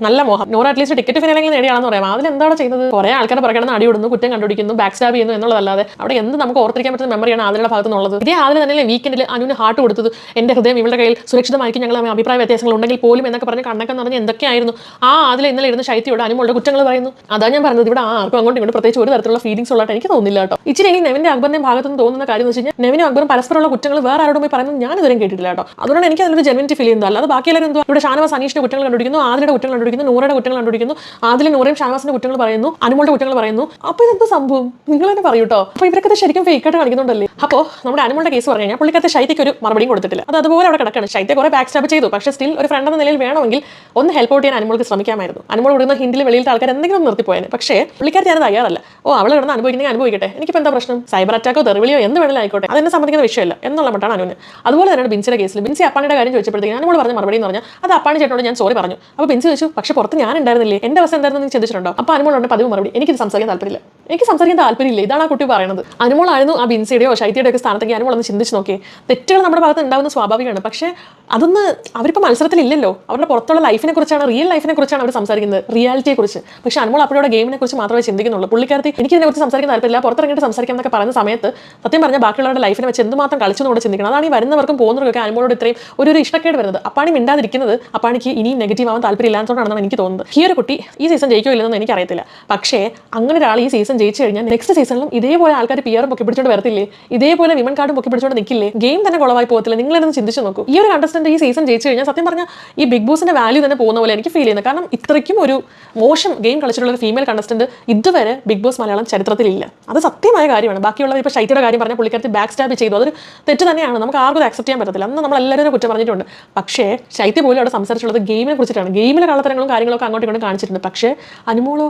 നല്ല മോഹം. നൂറ് അറ്റ്ലീസ്റ്റ് ടിക്കറ്റ് ഫിനാലെങ്കിലും നേടിയാണെന്ന് പറയാം. അതിൽ എന്താണ് ചെയ്യുന്നത് കുറെ പുറകിടന്ന് അടി വിടുന്നു കുറ്റം കണ്ടുപിടിക്കുന്നു ബാക്ക് സ്റ്റാബ് ചെയ്യുന്നു എന്നുള്ളതല്ലാതെ അവിടെ എന്ത് നമുക്ക് ഓർത്തിരിക്കാൻ പറ്റുന്ന മെമ്മറിയാണ് ആദിലുള്ള ഭാഗത്ത് നിന്നുള്ളത്. ഇതേ ആദിൽ തന്നെ വീക്കെൻഡിൽ അനുവിന് ഹാർട്ട് കൊടുത്തത്. എന്റെ ഹൃദയം ഇവളുടെ കയ്യിൽ സുരക്ഷിതമായിരിക്കും ഞങ്ങൾ അഭിപ്രായ വ്യത്യാസങ്ങൾ ഉണ്ടെങ്കിൽ പോലും എന്നൊക്കെ പറഞ്ഞ് കണ്ണൊക്കെ നിറഞ്ഞ് എന്തൊക്കെയായിരുന്നു. ആ അതിൽ ഇന്നലെ ഇരുന്ന് ശൈത്യയോട് അനുമോളുടെ കുറ്റങ്ങൾ പറയുന്നു. അതാ ഞാൻ പറഞ്ഞത്. ഇവിടെ ആർക്കും അങ്ങോട്ടും ഇങ്ങോട്ട് പ്രത്യേകിച്ച് ഒരു തരത്തിലുള്ള ഫീലിംഗ്സ് ഉള്ളതായിട്ട് എനിക്ക് തോന്നില്ല കേട്ടോ. ഇച്ചിരി എനിക്ക് നെവിന്റെ അക്ബറിന്റെ ഭാഗത്ത് നിന്ന് തോന്നുന്ന കാര്യം എന്ന് വെച്ച് കഴിഞ്ഞാൽ നെവിനും അക്ബറും പരസ്പരമുള്ള കുറ്റങ്ങൾ വേറെ ആരോടും പോയി പറയുന്നത് ഞാൻ ഇതുവരെ കേട്ടിട്ടില്ല കേട്ടോ. അതുകൊണ്ട് എനിക്ക് അതിലൊരു ജെനുവിനിറ്റി ഫീൽ ചെയ്യുന്നത്. അല്ലാതെ ബാക്കിയെല്ലാവരും എന്തോ ഇവിടെ ഷാനവാസ് സനീഷിന്റെ കുറ്റങ്ങൾ കണ്ടുപിടിക്കുന്നു ആദ്യ കുറ്റങ്ങൾ കണ്ടുപിടിക്കുന്നു നൂറയുടെ കുറ്റങ്ങൾ കണ്ടുപിടിക്കുന്നു അതിൽ നൂറയും ഷാനാസിന്റെ കുറ്റങ്ങൾ പറയുന്നു അനുമോളുടെ കുറ്റങ്ങൾ പറയുന്നു. അപ്പോൾ ഇതെന്താ സംഭവം? നിങ്ങൾ തന്നെ പറയൂ കേട്ടോ അപ്പോൾ ഇവരൊക്കെ ശരിക്കും ഫേക്ക് ആയിട്ട് കാണിക്കുന്നുണ്ടല്ലേ? അപ്പോൾ നമ്മുടെ അനുമോളുടെ കേസ് പറഞ്ഞു കഴിഞ്ഞാൽ പുള്ളിക്കത്തെ ഒരു മറുപടിയും കൊടുത്തിട്ടില്ല. അത് അതുപോലെ അവിടെ കിടക്കാണ്. ശൈത്യ കുറെ ബാക്ക് സ്റ്റാപ്പ് ചെയ്തു. പക്ഷേ സ്റ്റിൽ ഒരു ഫ്രണ്ട് എന്ന നിലയിൽ വേണമെങ്കിൽ ഒന്ന് ഹെൽപ്പ് ഔട്ട് ചെയ്യാൻ അനുമോൾക്ക് ശ്രമിക്കാമായിരുന്നു. അനുമോൾ കൊടുക്കുന്ന ഹിന്ദിൽ വെളിയിലത്തെ ആൾക്കാർ എന്തെങ്കിലും നിർത്തിപ്പോയാൽ പക്ഷേ പുള്ളിക്കാർ ഞാൻ തയ്യാറല്ല. ഓ അവൾ കിടന്ന് അനുഭവിക്കണമെങ്കിൽ അനുഭവിക്കട്ടെ. എനിക്ക് എന്താ പ്രശ്നം? സൈബർ അറ്റാക്കോ തെറിവിളിയോ എന്ത് വേണമെങ്കിലും ആയിക്കോട്ടെ. അതെന്നെ സംബന്ധിക്കുന്ന വിഷയമല്ല. എന്നുള്ള മട്ടാണ് അനുവിന്. അതുപോലെ തന്നെയാണ് ബിൻസിയുടെ കേസിൽ ബിൻസി അപ്പാണിയുടെ കാര്യം ചോദിച്ചപ്പോഴത്തേക്കും അനുമോൾ പറഞ്ഞ മറുപടി എന്ന് പറഞ്ഞാൽ അത് അപ്പാണി ചേട്ടനോട് ഞാൻ സോറി പറഞ്ഞു. അപ്പോൾ ബിൻസി ചോദിച്ചു പക്ഷെ പുറത്ത് ഞാൻ ഉണ്ടായിരുന്നില്ലേ എന്റെ അവസ്ഥ എന്തായിരുന്നു ചിന്തിച്ചിട്ടുണ്ടോ? അപ്പോൾ അനുമോളുണ്ട് പതിവ് മറുപടി എനിക്കിത് സംസാരിക്കാൻ താല്പര്യമില്ല. എനിക്ക് സംസാരിക്കാൻ താല്പര്യമില്ല. ഇതാണ് ആ കുട്ടി പറയുന്നത്. അനുമോളായിരുന്നു ആ ബിൻസിയുടെയോ ശൈത്യയുടെയോ ഒക്കെ സ്ഥാനത്തേക്ക് അനുമോൾ ഒന്ന് ചിന്തിച്ച് നോക്കി തെറ്റുകൾ നമ്മുടെ ഭാഗത്ത് ഉണ്ടാകുന്ന സ്വാഭാവികമാണ്. പക്ഷേ അതൊന്ന് അവരിപ്പോൾ മത്സരത്തിലില്ലല്ലോ. അവരുടെ പുറത്തുള്ള ലൈഫിനെ കുറിച്ചാണ് റിയൽ ലൈഫിനെ കുറിച്ചാണ് അവർ സംസാരിക്കുന്നത് റിയാലിറ്റിയെ കുറിച്ച്. പക്ഷേ അനുമോൾ അവരുടെ ഗെയിമിനെ കുറിച്ച് മാത്രമേ ചിന്തിക്കുന്നുള്ളൂ. പുള്ളിക്കാരത്തി എനിക്ക് ഇതിനെക്കുറിച്ച് സംസാരിക്കാൻ താല്പര്യമില്ല. പുറത്തിറങ്ങിയിട്ട് സംസാരിക്കാം എന്നൊക്കെ പറയുന്ന സമയത്ത് സത്യം പറഞ്ഞാൽ ബാക്കിയുള്ളവരുടെ ലൈഫിനെ വെച്ച് എന്തുമാത്രം കളിച്ചു കൂടെ ചിന്തിക്കണം. അതാണ് ഈ വരുന്നവർക്കും പോകുന്നവർക്കൊക്കെ അനുമോളോട് ഇത്രയും ഒരു ഇഷ്ടക്കേട് വരുന്നത്. അപ്പാണി മിണ്ടാതിരിക്കുന്നത് അപ്പാണിക്ക് ഇനിയും നെഗറ്റീവ് ആവാൻ താല്പര്യമില്ല ഇല്ലാത്തതുകൊണ്ടാണെന്നാണ് എനിക്ക് തോന്നുന്നത്. ഈ ഒരു കുട്ടി ഈ സീസൺ ജയിക്കോ ഇല്ലെന്ന് എനിക്കറിയത്തില്ല. പക്ഷേ അങ്ങനെ ഒരാൾ ഈ സീസൺ ജയിച്ചു കഴിഞ്ഞാൽ നെക്സ്റ്റ് സീസണിലും ഇതേപോലെ ആൾക്കാർ പി ആറും പൊക്കി പിടിച്ചോണ്ട് വരത്തില്ലേ? ഇതേപോലെ വിമൻ കാർഡും പൊക്കി പിടിച്ചോണ്ട് നിൽക്കില്ലേ ഗെയിം തന്നെ കുളവായി പോകത്തില്ല. നിങ്ങൾ എന്നും ചിന്തിച്ച് നോക്കൂ. ഈ ഒരു കണ്ടസ്റ്റന്റ് ഈ സീസൺ ജയിച്ചു കഴിഞ്ഞാൽ സത്യം പറഞ്ഞാൽ ഈ ബിഗ് ബോസിന്റെ വാല്യൂ തന്നെ പോകുന്ന പോലെ എനിക്ക് ഫീൽ ചെയ്യുന്നത്. കാരണം ഇത്രയ്ക്കും ഒരു മോശം ഗെയിം കളിച്ചിട്ടുള്ള ഒരു ഫീമെയിൽ കണ്ടസ്റ്റന്റ് ഇതുവരെ ബിഗ് ബോസ് മലയാളം ചരിത്രത്തിലില്ല. അത് സത്യമായ കാര്യമാണ്. ബാക്കിയുള്ളവർ ഇപ്പോൾ ശൈത്യയുടെ കാര്യം പറഞ്ഞ പുള്ളിക്കാരത്തി ബാക്ക് സ്റ്റാബ് ചെയ്തു. അതൊരു തെറ്റ് തന്നെയാണ്. നമുക്ക് ആർക്കും അക്സെപ്റ്റ് ചെയ്യാൻ പറ്റത്തില്ല. അന്ന് നമ്മൾ എല്ലാവരും കുറ്റം പറഞ്ഞിട്ടുണ്ട്. പക്ഷേ ശൈത്യ പോലും അവിടെ സംസാരിച്ചുള്ളത് ഗെയിമിനെ കുറിച്ചിട്ടാണ്. ഗെയിമിലെ കള്ളത്തരങ്ങളും കാര്യങ്ങളൊക്കെ അങ്ങോട്ടും ഇങ്ങോട്ടും കാണിച്ചിട്ടുണ്ട്. പക്ഷേ അനുമോളോ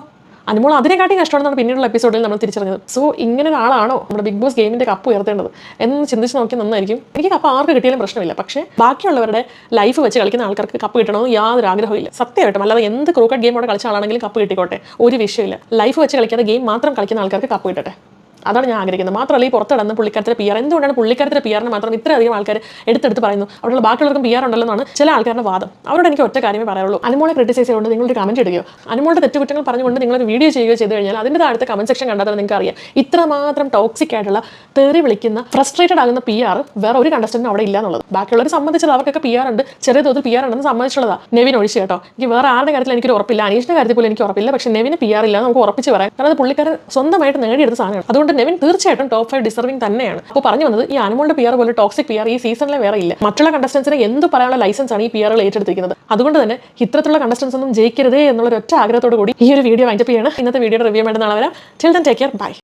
അനുമോൾ അതിനെക്കാട്ടി കഷ്ടമാണെന്നാണ് പിന്നീടുള്ള എപ്പിസോഡിൽ നമ്മൾ തിരിച്ചറിഞ്ഞത്. സോ ഇങ്ങനെ ഒരാളാണോ നമ്മുടെ ബിഗ് ബോസ് ഗെയിമിന്റെ കപ്പ് ഉയർത്തേണ്ടത് എന്ന് ചിന്തിച്ച് നോക്കി നന്നായിരിക്കും. എനിക്ക് കപ്പ് ആർക്ക് കിട്ടിയാലും പ്രശ്നമില്ല. പക്ഷേ ബാക്കിയുള്ളവരുടെ ലൈഫ് വെച്ച് കളിക്കുന്ന ആൾക്കാർക്ക് കപ്പ് കിട്ടണമെന്ന് യാതൊരു ആഗ്രഹമില്ല സത്യമായിട്ടും അല്ലാതെ എന്ത് ക്രൂക്കറ്റ് ഗെയിമോടെ കളിച്ച ആളാണെങ്കിലും കപ്പ് കിട്ടിക്കോട്ടെ. ഒരു വിഷയമില്ല ലൈഫ് വെച്ച് കളിക്കാതെ ഗെയിം മാത്രം കളിക്കുന്ന ആൾക്കാർക്ക് കപ്പ് കിട്ടട്ടെ. അതാണ് ഞാൻ ആഗ്രഹിക്കുന്നത്. മാത്രമല്ല ഈ പുറത്തിടന്ന് പുള്ളിക്കാരത്തിലെ പി ആർ എന്തുകൊണ്ടാണ് പുള്ളിക്കാരത്തിലെ പി ആറിന് മാത്രം ഇത്രയധികം ആൾക്കാർ എടുത്തെടുത്ത് പറയുന്നു? അവിടെയുള്ള ബാക്കിയുള്ളവർക്കും പി ആർ ഉണ്ടല്ലെന്നാണ് ചില ആൾക്കാരുടെ വാദം. അവരോട് എനിക്ക് ഒറ്റ കാര്യമേ പറയുള്ളൂ അനുമോളെ ക്രിട്ടിസൈസ് ചെയ്തുകൊണ്ട് നിങ്ങളൊരു കമന്റ് ഇടുകയോ? അനുമോളുടെ തെറ്റുകുറ്റങ്ങൾ പറഞ്ഞുകൊണ്ട് നിങ്ങളൊരു വീഡിയോ ചെയ്യുകയോ ചെയ്തു കഴിഞ്ഞാൽ അതിന്റെ താഴത്തെ കമന്റ് സെക്ഷൻ കണ്ടാൽ നിങ്ങൾക്ക് അറിയാം ഇത്രമാത്രം ടോക്സിക് ആയിട്ടുള്ള തെറി വിളിക്കുന്ന ഫ്രസ്ട്രേറ്റഡ് ആകുന്ന പി ആർ വേറെ ഒരു കണ്ടസ്റ്റന്റും അവിടെ ഇല്ല എന്നുള്ളത്. ബാക്കിയുള്ളവർ സംബന്ധിച്ചത് അവർക്കൊക്കെ പി ആർ ഉണ്ട്. ചെറിയ തോതിൽ പി ആർ ഉണ്ടെന്ന് സമ്മതിച്ചുള്ളതാണ് നെവിൻ ഒഴിച്ച് കേട്ടോ. എനിക്ക് വേറെ ആരുടെ കാര്യത്തിൽ എനിക്ക് ഉറപ്പില്ല. അനീഷിന്റെ കാര്യത്തിൽ പോലും എനിക്ക് ഉറപ്പില്ല. പക്ഷേ നെവിന് പി ആർ ഇല്ല നമുക്ക് ഉറപ്പിച്ച് പറയാം. കാരണം അത് പുള്ളിക്കാരൻ സ്വന്തമായിട്ട് നേടിയെടുത്ത സാധനമാണ്. അതുകൊണ്ട് നെവിൻ തീർച്ചയായിട്ടും ടോപ്പ് ഫൈവ് ഡിസർവിംഗ് തന്നെയാണ്. അപ്പോൾ പറഞ്ഞു വന്നത് ഈ അനുമോളുടെ പിയർ പോലെ ടോക്സിക് പിയർ ഈ സീസണിലെ വേറെ ഇല്ല. മറ്റുള്ള കണ്ടസ്റ്റൻസിനെ എന്ത് പറയാനുള്ള ലൈസൻസ് ആണ് ഈ പിയറുകൾ ഏറ്റെടുത്തിരിക്കുന്നത്? അതുകൊണ്ട് തന്നെ ഇത്തരത്തിലുള്ള കണ്ടസ്റ്റൻസ് ഒന്നും ജയിക്കരുതേ എന്നുള്ള ഒറ്റ ആഗ്രഹത്തോടു കൂടി ഈ ഒരു വീഡിയോ വൈൻഡപ്പ് ചെയ്യണം. ഇന്നത്തെ വീഡിയോയുടെ റിവ്യൂ വേണ്ട നാളെ വരാം. Till then take care bye